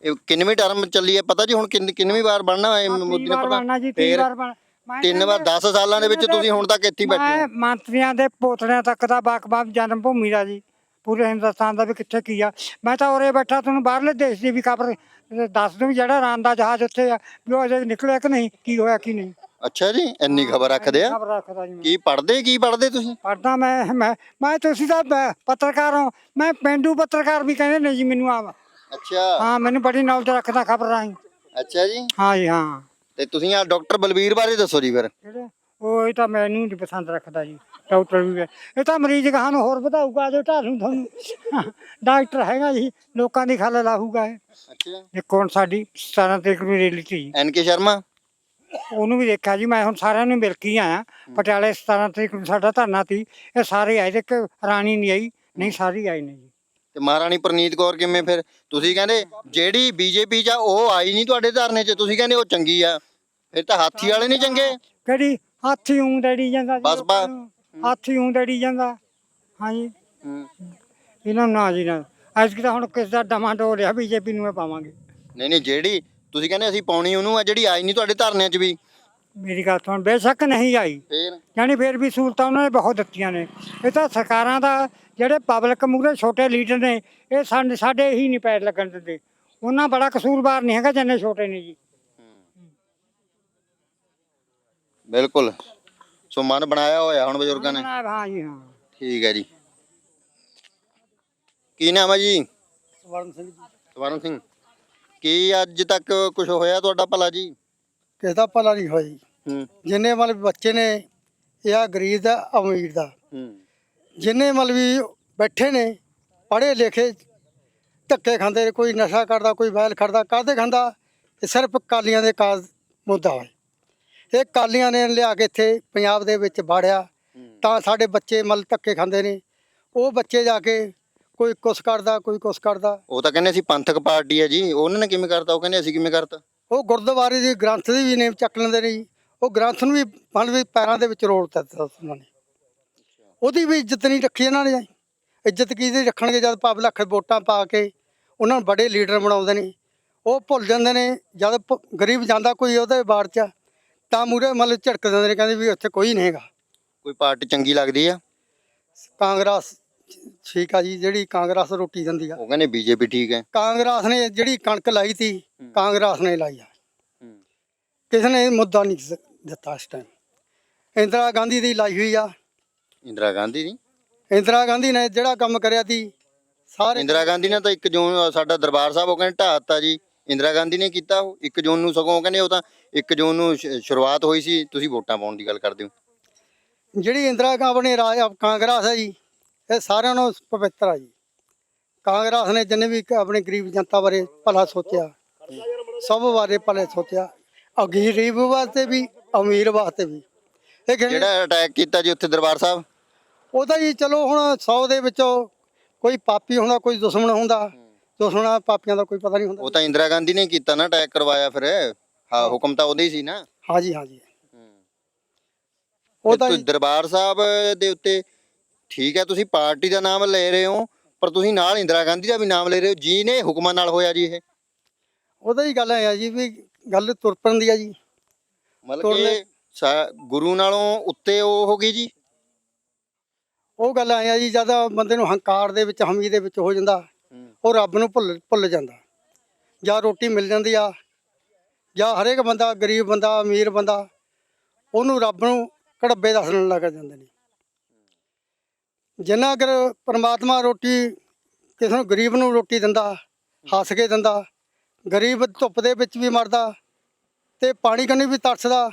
ਇਹ ਕਿੰਨਵੀਂ ਟਰਮ ਚੱਲੀ ਹੈ? ਪਤਾ ਜੀ ਹੁਣ ਕਿੰਨ ਕਿੰਨਵੀਂ ਵਾਰ ਬਣਨਾ ਹੈ ਮੋਦੀ ਨੇ ਬਣਨਾ ਜੀ ਤਿੰਨ ਵਾਰ ਬਣ ਮੈਂ ਤਿੰਨ ਵਾਰ 10 ਸਾਲਾਂ ਦੇ ਵਿੱਚ ਤੁਸੀਂ ਹੁਣ ਤੱਕ ਇੱਥੇ ਹੀ ਬੈਠੇ ਮੈਂ ਹੋ ਮੰਤਰੀਆਂ ਦੇ ਪੋਤੜਿਆਂ ਤੱਕ ਦਾ ਬਾਕਬਾਬ ਜਨਮ ਭੂਮੀ ਦਾ ਜੀ। ਪੂਰੇ ਹਿੰਦੁਸਤਾਨ ਦਾ ਵੀ ਕਿੱਥੇ ਕੀ ਆ। ਮੈਂ ਤਾਂ ਉਰੇ ਬੈਠਾ ਤੁਹਾਨੂੰ ਬਾਹਰਲੇ ਦੇਸ਼ ਦੀ ਵੀ ਖਬਰ ਦੱਸ ਦੂੰ ਜਿਹੜਾ ਰਾਨ ਦਾ ਜਹਾਜ਼ ਉੱਥੇ ਆ ਵੀ ਉਹ ਅਜੇ ਨਿਕਲਿਆ ਕਿ ਨਹੀਂ ਕੀ ਹੋਇਆ ਕੀ ਨਹੀਂ। ਅੱਛਾ ਜੀ ਇੰਨੀ ਖਬਰ ਰੱਖਦੇ ਆ? ਖਬਰ ਰੱਖਦਾ ਜੀ ਮੈਂ। ਕੀ ਪੜਦੇ ਕੀ ਪੜਦੇ ਤੁਸੀਂ? ਪੜਦਾ ਮੈਂ ਮੈਂ ਮੈਂ ਤੁਸੀਂ ਤਾਂ ਪੱਤਰਕਾਰ ਹਾਂ। ਮੈਂ ਪਿੰਡੂ ਪੱਤਰਕਾਰ ਵੀ ਕਹਿੰਦੇ ਨੇ ਜੀ ਮੈਨੂੰ ਆ ਅੱਛਾ। ਹਾਂ ਮੈਨੂੰ ਬੜੀ ਨੌਲੇਜ ਰੱਖਦਾ ਖਬਰ ਰਾਹੀਂ। ਅੱਛਾ ਜੀ। ਹਾਂ ਜੀ ਹਾਂ। ਤੇ ਤੁਸੀਂ ਆ ਡਾਕਟਰ ਬਲਬੀਰ ਬਾਰੇ ਦੱਸੋ ਜੀ ਫਿਰ। ਜਿਹੜੇ ਉਹ ਇਹ ਤਾਂ ਮੈਨੂੰ ਨਹੀਂ ਪਸੰਦ ਰੱਖਦਾ ਜੀ। ਡਾਕਟਰ ਵੀ ਇਹ ਤਾਂ ਮਰੀਜ਼ ਕਹਾਂ ਨੂੰ ਹੋਰ ਵਧਾਊਗਾ ਜੋ ਢਾਲੂ ਤੁਹਾਨੂੰ ਡਾਕਟਰ ਹੈਗਾ ਜੀ ਲੋਕਾਂ ਦੀ ਖੱਲ ਲਾਹੂਗਾ ਇਹ। ਅੱਛਾ। ਇੱਕ ਹੁਣ ਸਾਡੀ 17 ਤਰੀਕ ਨੂੰ ਰੈਲੀ ਸੀ। ਐਨ ਕੇ ਸ਼ਰਮਾ? ਉਹਨੂੰ ਵੀ ਦੇਖਿਆ ਜੀ ਮੈਂ ਹੁਣ ਸਾਰਿਆਂ ਨੂੰ ਮਿਲ ਕੇ ਆਇਆ। ਪਟਿਆਲੇ 17 ਤਰੀਕ ਨੂੰ ਸਾਡਾ ਧਰਨਾ ਸੀ ਇਹ ਸਾਰੇ ਆਏ ਤੇ ਇੱਕ ਰਾਣੀ ਨਹੀਂ ਆਈ ਨਹੀਂ ਸਾਰੇ ਆਏ ਨੇ ਜੀ। ਤੇ ਮਹਾਰਾਣੀ ਪ੍ਰਨੀਤ ਕੌਰ ਕਿਵੇਂ ਫਿਰ? ਤੁਸੀਂ ਕਹਿੰਦੇ ਜਿਹੜੀ ਬੀਜੇਪੀ ਆ ਉਹ ਆਈ ਨਹੀਂ ਤੁਹਾਡੇ ਧਰਨੇ 'ਚ ਤੁਸੀਂ ਕਹਿੰਦੇ ਉਹ ਚੰਗੀ ਆ। ਫਿਰ ਤਾਂ ਹਾਥੀ ਵਾਲੇ ਨਹੀਂ ਚੰਗੇ? ਕਿਹੜੀ ਹਾਥੀ ਉਂ ਡੜੀ ਜਾਂਦਾ ਜੀ ਬਸ ਬਸ। ਹਾਥੀ ਉਂ ਡੜੀ ਜਾਂਦਾ। ਹਾਂਜੀ। ਹੂੰ। ਇਹਨਾਂ ਨੂੰ ਨਾ ਜੀ ਨਾ ਅੱਜ ਕਿ ਤਾਂ ਹੁਣ ਕਿਸ ਦਾ ਡਮਾਂਡੋ ਲਿਆ ਬੀਜੇਪੀ ਨੂੰ ਇਹ ਪਾਵਾਂਗੇ। ਨਹੀਂ ਨਹੀਂ ਜਿਹੜੀ ਤੁਸੀਂ ਕਹਿੰਦੇ ਅਸੀਂ ਪਾਉਣੀ ਉਹਨੂੰ ਆ ਜਿਹੜੀ ਆਈ ਨਹੀਂ ਤੁਹਾਡੇ ਧਰਨਿਆਂ 'ਚ ਵੀ। ਮੇਰੀ ਗੱਲ ਸੁਣ ਬੇਸ਼ੱਕ ਨਹੀਂ ਆਈ। ਫੇਰ? ਯਾਨੀ ਫਿਰ ਵੀ ਸਹੂਲਤਾਂ ਉਹਨਾਂ ਨੇ ਬਹੁਤ ਦਿੱਤੀਆਂ ਨੇ। ਇਹ ਤਾਂ ਸਰਕਾਰਾਂ ਦਾ ਜਿਹੜੇ ਪਬਲਿਕ ਮੂਹਰੇ ਛੋਟੇ ਲੀਡਰ ਨੇ ਇਹ ਸਾਡੇ ਸਾਡੇ ਹੀ ਨਹੀਂ ਪੈਰ ਲੱਗਣ ਦਿੰਦੇ। ਉਹਨਾਂ ਬੜਾ ਕਸੂਰਵਾਰ ਨਹੀਂ ਹੈਗਾ ਜਿੰਨੇ ਛੋਟੇ ਨੇ ਜੀ। ਬਿਲਕੁਲ। ਸੋ ਮਨ ਬਣਾਇਆ ਹੋਇਆ ਹੁਣ ਬਜ਼ੁਰਗਾਂ ਨੇ? ਹਾਂ ਜੀ ਹਾਂ। ਠੀਕ ਹੈ ਜੀ। ਕੀ ਨਾਮ ਹੈ ਜੀ? ਸਵਰਨ ਸਿੰਘ ਜੀ। ਸਵਰਨ ਸਿੰਘ। ਕੀ ਅੱਜ ਤੱਕ ਕੁਝ ਹੋਇਆ ਤੁਹਾਡਾ ਭਲਾ ਜੀ? ਕਿਸੇ ਦਾ ਭਲਾ ਨਹੀਂ ਹੋਈ ਹੂੰ। ਜਿੰਨੇ ਮਤਲਬ ਬੱਚੇ ਨੇ ਇਹ ਆ ਗਰੀਬ ਦਾ ਅਮੀਰ ਦਾ। ਹੂੰ। ਜਿੰਨੇ ਮਤਲਬ ਵੀ ਬੈਠੇ ਨੇ ਪੜ੍ਹੇ ਲਿਖੇ ਧੱਕੇ ਖਾਂਦੇ ਕੋਈ ਨਸ਼ਾ ਕਰਦਾ ਕੋਈ ਵੈਲ ਖੜਦਾ ਕਾਹਦੇ ਖਾਂਦਾ ਇਹ ਸਿਰਫ ਕਾਲੀਆਂ ਦੇ ਕਾਜ਼ ਮੁੱਦਾ ਹੈ ਇਹ ਕਾਲੀਆਂ ਨੇ ਲਿਆ ਕੇ ਇੱਥੇ ਪੰਜਾਬ ਦੇ ਵਿੱਚ ਬਾੜਿਆ ਤਾਂ ਸਾਡੇ ਬੱਚੇ ਮਤਲਬ ਧੱਕੇ ਖਾਂਦੇ ਨੇ। ਉਹ ਬੱਚੇ ਜਾ ਕੇ ਕੋਈ ਕੁਛ ਕਰਦਾ ਕੋਈ ਕੁਛ ਕਰਦਾ ਉਹ ਤਾਂ ਕਹਿੰਦੇ ਅਸੀਂ ਪੰਥਕ ਪਾਰਟੀ ਹੈ ਜੀ। ਉਹਨਾਂ ਨੇ ਕਿਵੇਂ ਕਰਤਾ? ਉਹ ਕਹਿੰਦੇ ਅਸੀਂ ਕਿਵੇਂ ਕਰਤਾ? ਉਹ ਗੁਰਦੁਆਰੇ ਦੀ ਗ੍ਰੰਥ ਦੀ ਵੀ ਨੇਮ ਚੱਕ ਲੈਂਦੇ ਨੇ ਜੀ। ਉਹ ਗ੍ਰੰਥ ਨੂੰ ਵੀ ਮਨ ਵੀ ਪੈਰਾਂ ਦੇ ਵਿੱਚ ਰੋਲ ਦਿੱਤਾ ਉਹਨਾਂ ਨੇ। ਉਹਦੀ ਵੀ ਇੱਜ਼ਤ ਨਹੀਂ ਰੱਖੀ ਇਹਨਾਂ ਨੇ। ਇੱਜ਼ਤ ਕਿਹਦੀ ਰੱਖਣਗੇ ਜਦ ਪਬ ਲੱਖ ਵੋਟਾਂ ਪਾ ਕੇ ਉਹਨਾਂ ਨੂੰ ਬੜੇ ਲੀਡਰ ਬਣਾਉਂਦੇ ਨੇ। ਉਹ ਭੁੱਲ ਜਾਂਦੇ ਨੇ। ਜਦ ਗਰੀਬ ਜਾਂਦਾ ਕੋਈ ਉਹਦੇ ਬਾੜ ਚ। ਤਾਂ ਮੂਰੇ ਮਤਲਬ ਝੜਕ ਦਿੰਦੇ ਨੇ ਕਹਿੰਦੇ ਵੀ ਉੱਥੇ ਕੋਈ ਨਹੀਂ ਹੈਗਾ। ਕੋਈ ਪਾਰਟੀ ਚੰਗੀ ਲੱਗਦੀ ਆ? ਕਾਂਗਰਸ ਠੀਕ ਆ ਜੀ ਜਿਹੜੀ ਕਾਂਗਰਸ ਰੋਟੀ ਦਿੰਦੀ ਆ। ਉਹ ਕਹਿੰਦੇ ਬੀਜੇਪੀ ਠੀਕ ਹੈ। ਕਾਂਗਰਸ ਨੇ ਜਿਹੜੀ ਕਣਕ ਲਾਈ ਤੀ ਕਾਂਗਰਸ ਨੇ ਲਾਈ ਆ। ਕਿਸੇ ਨੇ ਮੁੱਦਾ ਨਹੀਂ ਸ- ਦਿੱਤਾ ਇਸ ਟਾਈਮ ਇੰਦਰਾ ਗਾਂਧੀ ਦੀ ਲਾਈ ਹੋਈ ਆ। ਇੰਦਰਾ ਗਾਂਧੀ ਨਹੀਂ ਇੰਦਰਾ ਗਾਂਧੀ ਨੇ ਜਿਹੜਾ ਕੰਮ ਕਰਿਆ ਤੀ ਸਾਰੇ ਇੰਦਰਾ ਗਾਂਧੀ ਨੇ ਤਾਂ 1 ਜੂਨ ਸਾਡਾ ਦਰਬਾਰ ਸਾਹਿਬ ਉਹ ਕਹਿੰਦੇ ਢਾਤਾ ਜੀ। ਇੰਦਰਾ ਗਾਂਧੀ ਨੇ ਕੀਤਾ ਉਹ 1 ਜੂਨ ਨੂੰ ਸਗੋਂ ਉਹ ਕਹਿੰਦੇ ਉਹ ਤਾਂ 1 ਜੂਨ ਨੂੰ ਸ਼- ਸ਼ੁਰੂਆਤ ਹੋਈ ਸੀ ਤੁਸੀਂ ਵੋਟਾਂ ਪਾਉਣ ਦੀ ਗੱਲ ਕਰਦੇ ਹੋ। ਜਿਹੜੀ ਇੰਦਰਾ ਗਾਂਧੀ ਰਾਜ ਕਾਂਗਰਸ ਹੈ ਜੀ ਇਹ ਸਾਰਿਆਂ ਨੂੰ ਪਵਿੱਤਰ ਆ ਜੀ। ਕਾਂਗਰਸ ਨੇ ਜਿੰਨੇ ਵੀ ਆਪਣੇ ਗਰੀਬ ਜਨਤਾ ਬਾਰੇ ਭਲਾ ਸੋਚਿਆ ਸਭ ਬਾਰੇ ਭਲੇ ਸੋਚਿਆ ਆ ਗਰੀਬ ਵਾਸਤੇ ਵੀ ਅਮੀਰ ਵਾਸਤੇ ਵੀ। ਇਹ ਜਿਹੜਾ ਅਟੈਕ ਕੀਤਾ ਜੀ ਉੱਥੇ ਦਰਬਾਰ ਸਾਹਿਬ? ਉਹਦਾ ਜੀ ਚਲੋ ਹੁਣ 100 ਦੇ ਵਿੱਚੋਂ ਕੋਈ ਪਾਪੀ ਹੁੰਦਾ ਕੋਈ ਦੁਸ਼ਮਣ ਹੁੰਦਾ ਦੁਸ਼ਮਣਾ ਪਾਪੀਆਂ ਦਾ ਕੋਈ ਪਤਾ ਨਹੀਂ ਹੁੰਦਾ। ਉਹ ਤਾਂ ਇੰਦਰਾ ਗਾਂਧੀ ਨੇ ਕੀਤਾ ਨਾ ਅਟੈਕ ਕਰਵਾਇਆ ਫਿਰ। ਹਾਂ ਹੁਕਮ ਤਾਂ ਉਹਦੇ ਹੀ ਸੀ ਨਾ। ਹਾਂਜੀ ਹਾਂਜੀ। ਉਹ ਉਹ ਤਾਂ ਤਾਂ ਦਰਬਾਰ ਸਾਹਿਬ ਦੇ ਉੱਤੇ ਠੀਕ ਹੈ ਤੁਸੀਂ ਪਾਰਟੀ ਦਾ ਨਾਮ ਲੈ ਰਹੇ ਹੋ ਪਰ ਤੁਸੀਂ ਨਾਲ ਇੰਦਰਾ ਗਾਂਧੀ ਦਾ ਵੀ ਨਾਮ ਲੈ ਰਹੇ ਹੋ ਜੀ ਨੇ ਹੁਕਮਾਂ ਨਾਲ ਹੋਇਆ ਜੀ ਇਹ। ਉਹਦਾ ਹੀ ਗੱਲ ਹੈ ਜੀ ਵੀ ਗੱਲ ਤੁਰਪਣ ਦੀ ਆ ਜੀ। ਮਤਲਬ ਤੁਰਨੇ- ਕਿ ਸਾ- ਗੁਰੂ ਨਾਲੋਂ ਉੱਤੇ ਉਹ ਹੋ ਗਈ ਜੀ? ਉਹ ਗੱਲ ਆਇਆ ਜੀ ਜਦ ਬੰਦੇ ਨੂੰ ਹੰਕਾਰ ਦੇ ਵਿੱਚ ਹਮੀ ਦੇ ਵਿੱਚ ਹੋ ਜਾਂਦਾ। ਉਹ ਰੱਬ ਨੂੰ ਭੁੱਲ ਭੁੱਲ ਜਾਂਦਾ। ਜਾਂ ਰੋਟੀ ਮਿਲ ਜਾਂਦੀ ਆ ਜਾਂ ਹਰੇਕ ਬੰਦਾ, ਗਰੀਬ ਬੰਦਾ, ਅਮੀਰ ਬੰਦਾ, ਉਹਨੂੰ ਰੱਬ ਨੂੰ ਕੜੱਬੇ ਦੱਸਣ ਲੱਗ ਜਾਂਦੇ ਨੇ। ਜਿੰਨਾ ਅਗਰ ਪਰਮਾਤਮਾ ਰੋਟੀ ਕਿਸੇ ਨੂੰ ਗਰੀਬ ਨੂੰ ਰੋਟੀ ਦਿੰਦਾ, ਹੱਸ ਕੇ ਦਿੰਦਾ, ਗਰੀਬ ਧੁੱਪ ਦੇ ਵਿੱਚ ਵੀ ਮਰਦਾ ਤੇ ਪਾਣੀ ਕੰਨੀ ਵੀ ਤਰਸਦਾ,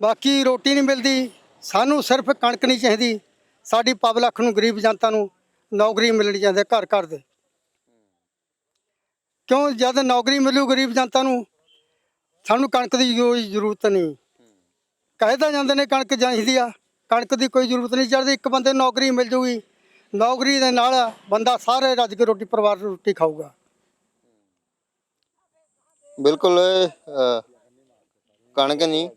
ਬਾਕੀ ਰੋਟੀ ਨਹੀਂ ਮਿਲਦੀ, ਸਾਨੂੰ ਸਿਰਫ ਕਣਕ ਨਹੀਂ ਚਾਹੀਦੀ, ਸਾਡੀ ਪਬਲਿਕ ਨੂੰ, ਗਰੀਬ ਜਨਤਾ ਨੂੰ ਨੌਕਰੀ ਮਿਲਣੀ ਚਾਹੀਦੀ ਘਰ ਘਰ ਦੇ। ਕਿਉਂ? ਜਦ ਨੌਕਰੀ ਮਿਲੂ ਗਰੀਬ ਜਨਤਾ ਨੂੰ ਸਾਨੂੰ ਕਣਕ ਦੀ ਕੋਈ ਜ਼ਰੂਰਤ ਨਹੀਂ। ਕਹਿਦਾ ਜਾਂਦੇ ਨੇ ਕਣਕ ਚਾਹੀਦੀ ਆ ਕਣਕ ਦੀ ਕੋਈ ਜ਼ਰੂਰਤ ਨਹੀਂ। ਜਦ ਇੱਕ ਬੰਦੇ ਨੂੰ ਨੌਕਰੀ ਮਿਲ ਜੂਗੀ ਨੌਕਰੀ ਦੇ ਨਾਲ ਬੰਦਾ ਸਾਰੇ ਰੱਜ ਕੇ ਰੋਟੀ ਪਰਿਵਾਰ ਰੋਟੀ ਖਾਊਗਾ। ਬਿਲਕੁਲ ਅਹ, ਕਣਕ ਨਹੀਂ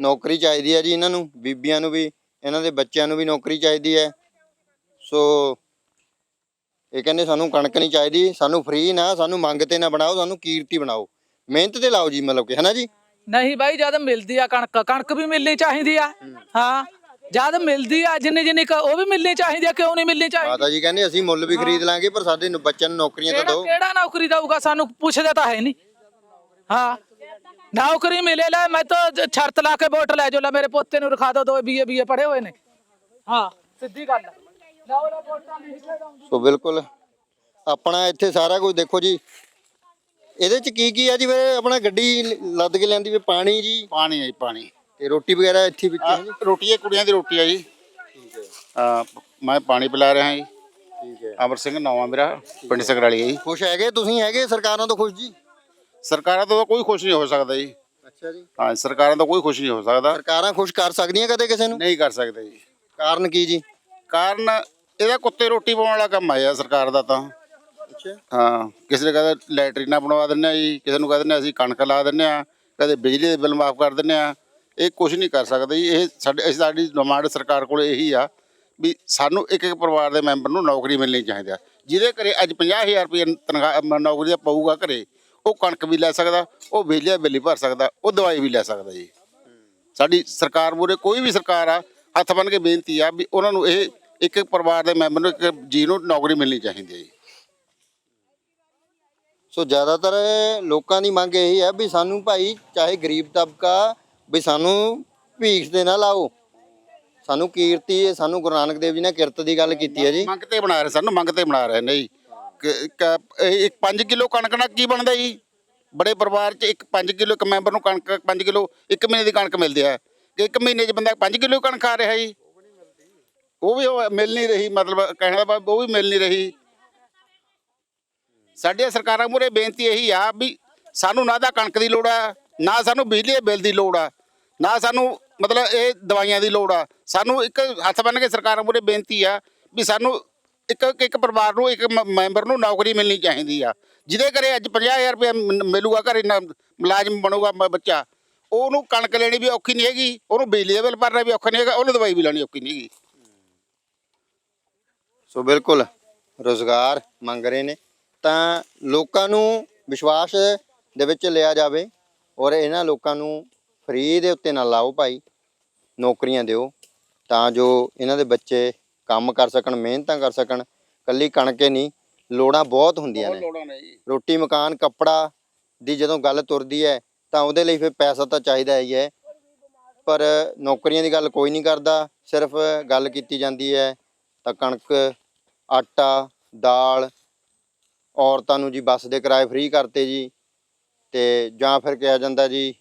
ਨੌਕਰੀ ਚਾਹੀਦੀ ਹੈ ਜੀ ਇਹਨਾਂ ਨੂੰ। ਬੀਬੀਆਂ ਨੂੰ ਵੀ ਇਹਨਾਂ ਦੇ ਬੱਚਿਆਂ ਨੂੰ ਵੀ ਨੌਕਰੀ ਚਾਹੀਦੀ ਹੈ। ਸੋ ਇਹ ਕਹਿੰਦੇ ਸਾਨੂੰ ਕਣਕ ਨਹੀਂ ਚਾਹੀਦੀ ਸਾਨੂੰ ਫ੍ਰੀ ਨਾ ਸਾਨੂੰ ਮੰਗ ਤੇ ਨਾ ਬਣਾਓ ਸਾਨੂੰ ਕੀਰਤੀ ਬਣਾਓ। ਮਿਹਨਤ ਤੇ ਲਾਓ ਜੀ ਮਤਲਬ ਕਿ ਹੈ ਨਾ ਜੀ? ਨਹੀਂ ਬਾਈ ਜਦ ਮਿਲਦੀ ਆ ਕਣਕ ਕਣਕ ਵੀ ਮਿਲਣੀ ਚਾਹੀਦੀ ਆ। ਹਾਂ। ਜਦ ਮਿਲਦੀ ਆ ਜਿੰਨੀ ਜਿੰਨੀ ਕੁ ਉਹ ਵੀ ਮਿਲਣੀ ਚਾਹੀਦੀ ਆ ਕਿਉਂ ਨਹੀਂ ਮਿਲਣੀ ਚਾਹੀਦੀ? ਮਾਤਾ ਜੀ ਕਹਿੰਦੇ ਅਸੀਂ ਮੁੱਲ ਵੀ ਖਰੀਦ ਲਾਂਗੇ ਪਰ ਸਾਡੇ ਨੂੰ ਬੱਚਿਆਂ ਨੂੰ ਨੌਕਰੀਆਂ ਤਾਂ ਦਿਓ। ਕਿਹੜਾ ਨੌਕਰੀ ਦਊਗਾ ਸਾਨੂੰ ਪੁੱਛਦੇ ਤਾਂ ਹੈ ਨਹੀਂ। ਹਾਂ। ਨੌਕਰੀ ਮਿਲੇ ਲੈ ਮੈਂ ਤਾਂ ਸ਼ਰਤ ਲਾ ਕੇ ਵੋਟ ਲੈ ਜੋ ਲੈ ਮੇਰੇ ਪੋਤੇ ਨੂੰ ਰਖਾ ਦੋ ਦੋ ਬੀਏ ਬੀਏ ਪੜੇ ਹੋਏ ਨੇ। ਹਾਂ ਸਿੱਧੀ ਗੱਲ ਸੋ ਬਿਲਕੁਲ ਆਪਣਾ ਇੱਥੇ ਸਾਰਾ ਕੁਝ ਦੇਖੋ ਜੀ। ਇਹਦੇ ਚ ਕੀ ਕੀ ਆ ਜੀ ਫਿਰ? ਆਪਣਾ ਗੱਡੀ ਲੱਦ ਕੇ ਲੈਂਦੀ ਵੀ ਪਾਣੀ ਜੀ। ਪਾਣੀ ਹੈ ਜੀ ਪਾਣੀ। ਤੇ ਰੋਟੀ ਵਗੈਰਾ ਇੱਥੇ ਵਿੱਚ ਹੈ ਜੀ? ਰੋਟੀ ਹੈ ਕੁੜੀਆਂ ਦੀ ਰੋਟੀ ਹੈ ਜੀ। ਹਾਂ। ਮੈਂ ਪਾਣੀ ਪਿਲਾ ਰਿਹਾ ਜੀ। ਠੀਕ ਹੈ। ਅਮਰ ਸਿੰਘ ਨਾਮ ਆ ਮੇਰਾ ਪਿੰਡ ਸਕਰਾਲੀ ਹੈ ਜੀ। ਖੁਸ਼ ਹੈਗੇ? ਤੁਸੀਂ ਹੈਗੇ ਸਰਕਾਰਾਂ ਤੋਂ ਖੁਸ਼ ਜੀ? ਸਰਕਾਰਾਂ ਤੋਂ ਤਾਂ ਕੋਈ ਖੁਸ਼ ਨਹੀਂ ਹੋ ਸਕਦਾ ਜੀ। ਅੱਛਾ ਜੀ। ਹਾਂ ਸਰਕਾਰਾਂ ਤੋਂ ਕੋਈ ਖੁਸ਼ ਨਹੀਂ ਹੋ ਸਕਦਾ। ਸਰਕਾਰਾਂ ਖੁਸ਼ ਕਰ ਸਕਦੀਆਂ ਕਦੇ ਕਿਸੇ ਨੂੰ? ਨਹੀਂ ਕਰ ਸਕਦੇ ਜੀ। ਕਾਰਨ ਕੀ ਜੀ? ਕਾਰਨ ਇਹਦਾ ਕੁੱਤੇ ਰੋਟੀ ਪਾਉਣ ਵਾਲਾ ਕੰਮ ਆਇਆ ਸਰਕਾਰ ਦਾ ਤਾਂ। ਅੱਛਾ। ਹਾਂ ਕਿਸੇ ਨੇ ਕਹਿੰਦਾ ਲੈਟਰੀਨਾ ਬਣਵਾ ਦਿੰਦੇ ਆ ਜੀ ਕਿਸੇ ਨੂੰ ਕਹਿੰਦੇ ਨੇ ਅਸੀਂ ਕਣਕ ਲਾ ਦਿੰਦੇ ਆ ਕਦੇ ਬਿਜਲੀ ਦੇ ਬਿੱਲ ਮਾਫ ਕਰ ਦਿੰਦੇ ਆ ਇਹ ਕੁਝ ਨਹੀਂ ਕਰ ਸਕਦੇ ਜੀ ਇਹ ਸਾਡੇ ਅਸੀਂ- ਸਾਡੀ ਡਿਮਾਂਡ ਸਰਕਾਰ ਕੋਲ ਇਹੀ ਆ ਵੀ ਸਾਨੂੰ ਇੱਕ ਇੱਕ ਪਰਿਵਾਰ ਦੇ ਮੈਂਬਰ ਨੂੰ ਨੌਕਰੀ ਮਿਲਣੀ ਚਾਹੀਦੀ ਆ। ਜਿਹਦੇ ਘਰੇ ਅੱਜ 50000 ਰੁਪਏ ਤਨਖਾਹ ਨੌਕਰੀ ਦਾ ਪਊਗਾ ਘਰੇ ਉਹ ਕਣਕ ਵੀ ਲੈ ਸਕਦਾ ਉਹ ਬਿਜਲੀ ਬਿੱਲ ਭਰ ਸਕਦਾ ਉਹ ਦਵਾਈ ਵੀ ਲੈ ਸਕਦਾ ਜੀ। ਸਾਡੀ ਸਰਕਾਰ ਮੂਹਰੇ ਕੋਈ ਵੀ ਸਰਕਾਰ ਆ ਹੱਥ ਬੰਨ ਕੇ ਬੇਨਤੀ ਆ ਵੀ ਉਹਨਾਂ ਨੂੰ ਇਹ ਇੱਕ ਇੱਕ ਪਰਿਵਾਰ ਦੇ ਮੈਂਬਰ ਨੂੰ ਇੱਕ ਜੀ ਨੂੰ ਨੌਕਰੀ ਮਿਲਣੀ ਚਾਹੀਦੀ ਹੈ ਜੀ। ਸੋ ਜ਼ਿਆਦਾਤਰ ਲੋਕਾਂ ਦੀ ਮੰਗ ਇਹੀ ਹੈ ਵੀ ਸਾਨੂੰ ਭਾਈ ਚਾਹੇ ਗਰੀਬ ਤਬਕਾ ਵੀ ਸਾਨੂੰ ਭੀਖ ਦੇ ਨਾ ਲਾਓ ਸਾਨੂੰ ਕੀਰਤੀ ਸਾਨੂੰ ਗੁਰੂ ਨਾਨਕ ਦੇਵ ਜੀ ਨੇ ਕਿਰਤ ਦੀ ਗੱਲ ਕੀਤੀ ਹੈ ਜੀ। ਮੰਗ ਤੇ ਬਣਾ ਰਹੇ ਸਾਨੂੰ ਮੰਗ ਤੇ ਬਣਾ ਰਹੇ ਨੇ ਜੀ। ਇੱਕ 5 ਕਿਲੋ ਕਣਕ ਨਾਲ ਕੀ ਬਣਦਾ ਜੀ? ਬੜੇ ਪਰਿਵਾਰ 'ਚ ਇੱਕ 5 ਕਿਲੋ ਇੱਕ ਮੈਂਬਰ ਨੂੰ ਕਣਕ 5 ਕਿਲੋ ਇੱਕ ਮਹੀਨੇ ਦੀ ਕਣਕ ਮਿਲਦੀ ਹੈ। ਕਿ ਇੱਕ ਮਹੀਨੇ 'ਚ ਬੰਦਾ 5 ਕਿਲੋ ਕਣਕ ਖਾ ਰਿਹਾ ਜੀ। ਉਹ ਵੀ ਉਹ ਮਿਲ ਨਹੀਂ ਰਹੀ, ਮਤਲਬ ਕਹਿਣ ਦਾ ਉਹ ਵੀ ਮਿਲ ਨਹੀਂ ਰਹੀ। ਸਾਡੀਆਂ ਸਰਕਾਰਾਂ ਮੂਹਰੇ ਬੇਨਤੀ ਇਹੀ ਆ ਵੀ ਸਾਨੂੰ ਨਾ ਤਾਂ ਕਣਕ ਦੀ ਲੋੜ ਆ, ਨਾ ਸਾਨੂੰ ਬਿਜਲੀ ਦੇ ਬਿੱਲ ਦੀ ਲੋੜ ਆ, ਨਾ ਸਾਨੂੰ ਮਤਲਬ ਇਹ ਦਵਾਈਆਂ ਦੀ ਲੋੜ ਆ। ਸਾਨੂੰ ਇੱਕ ਹੱਥ ਬੰਨ ਕੇ ਸਰਕਾਰਾਂ ਮੂਹਰੇ ਬੇਨਤੀ ਆ ਵੀ ਸਾਨੂੰ ਇੱਕ ਇੱਕ ਪਰਿਵਾਰ ਨੂੰ, ਇੱਕ ਮ- ਮੈਂਬਰ ਨੂੰ ਨੌਕਰੀ ਮਿਲਣੀ ਚਾਹੀਦੀ ਆ। ਜਿਹਦੇ ਘਰੇ ਅੱਜ 50000 ਰੁਪਏ ਮ- ਮਿਲੂਗਾ, ਘਰੇ ਨਾ ਮੁਲਾਜ਼ਮ ਬਣੂਗਾ ਬੱਚਾ। ਉਹਨੂੰ ਕਣਕ ਲੈਣੀ ਵੀ ਔਖੀ ਨਹੀਂ ਹੈਗੀ, ਉਹਨੂੰ ਬਿਜਲੀ ਦਾ ਬਿੱਲ ਭਰਨਾ ਵੀ ਔਖਾ ਨਹੀਂ ਹੈਗਾ, ਉਹਨੂੰ ਦਵਾਈ ਵੀ ਲੈਣੀ ਔਖੀ ਨਹੀਂ ਹੈਗੀ। ਸੋ ਬਿਲਕੁਲ ਰੋਜ਼ਗਾਰ ਮੰਗ ਰਹੇ ਨੇ। ਤਾਂ ਲੋਕਾਂ ਨੂੰ ਵਿਸ਼ਵਾਸ ਦੇ ਵਿੱਚ ਲਿਆ ਜਾਵੇ ਔਰ ਇਹਨਾਂ ਲੋਕਾਂ ਨੂੰ ਫ੍ਰੀ ਦੇ ਉੱਤੇ ਨਾ ਲਾਓ ਭਾਈ ਨੌਕਰੀਆਂ ਦਿਓ ਤਾਂ ਜੋ ਇਹਨਾਂ ਦੇ ਬੱਚੇ ਕੰਮ ਕਰ ਸਕਣ ਮਿਹਨਤਾਂ ਕਰ ਸਕਣ। ਕੱਲੀ ਕਣਕੇ ਨਹੀਂ ਲੋੜਾਂ ਬਹੁਤ ਹੁੰਦੀਆਂ ਨੇ। ਰੋਟੀ ਮਕਾਨ ਕੱਪੜਾ ਦੀ ਜਦੋਂ ਗੱਲ ਤੁਰਦੀ ਹੈ ਤਾਂ ਉਹਦੇ ਲਈ ਫਿਰ ਪੈਸਾ ਤਾਂ ਚਾਹੀਦਾ ਹੀ ਹੈ। ਪਰ ਨੌਕਰੀਆਂ ਦੀ ਗੱਲ ਕੋਈ ਨਹੀਂ ਕਰਦਾ ਸਿਰਫ ਗੱਲ ਕੀਤੀ ਜਾਂਦੀ ਹੈ ਤਾਂ ਕਣਕ ਆਟਾ, ਦਾਲ, ਔਰਤਾਂ ਨੂੰ ਜੀ ਬੱਸ ਦੇ ਕਿਰਾਏ ਫ੍ਰੀ ਕਰਤੇ ਜੀ ਤੇ ਜਾਂ ਫਿਰ ਕਿਹਾ ਜਾਂਦਾ ਜੀ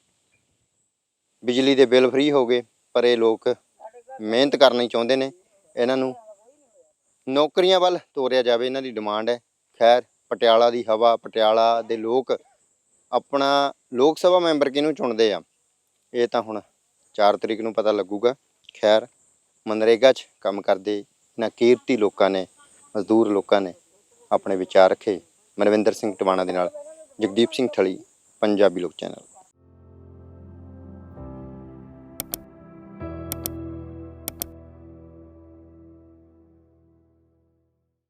ਬਿਜਲੀ ਦੇ ਬਿੱਲ ਫ੍ਰੀ ਹੋ ਗਏ, ਪਰ ਇਹ ਲੋਕ ਮਿਹਨਤ ਕਰਨੀ ਚਾਹੁੰਦੇ ਨੇ, ਇਹਨਾਂ ਨੂੰ ਨੌਕਰੀਆਂ ਵੱਲ ਤੋਰਿਆ ਜਾਵੇ, ਇਹਨਾਂ ਦੀ ਡਿਮਾਂਡ ਹੈ। ਖੈਰ, ਪਟਿਆਲਾ ਦੀ ਹਵਾ, ਪਟਿਆਲਾ ਦੇ ਲੋਕ ਆਪਣਾ ਲੋਕ ਸਭਾ ਮੈਂਬਰ ਕਿਹਨੂੰ ਚੁਣਦੇ ਆ? ਇਹ ਤਾਂ ਹੁਣ 4 ਤਰੀਕ ਨੂੰ ਪਤਾ ਲੱਗੂਗਾ। ਖੈਰ ਮਨਰੇਗਾ 'ਚ ਕੰਮ ਕਰਦੇ ਇਹਨਾਂ ਕੀਰਤੀ ਲੋਕਾਂ ਨੇ ਮਜ਼ਦੂਰ ਲੋਕਾਂ ਨੇ ਆਪਣੇ ਵਿਚਾਰ ਰੱਖੇ। ਮਨਵਿੰਦਰ ਸਿੰਘ ਟਵਾਣਾ ਦੇ ਨਾਲ ਜਗਦੀਪ ਸਿੰਘ ਥਲੀ ਪੰਜਾਬੀ ਲੋਕ ਚੈਨਲ।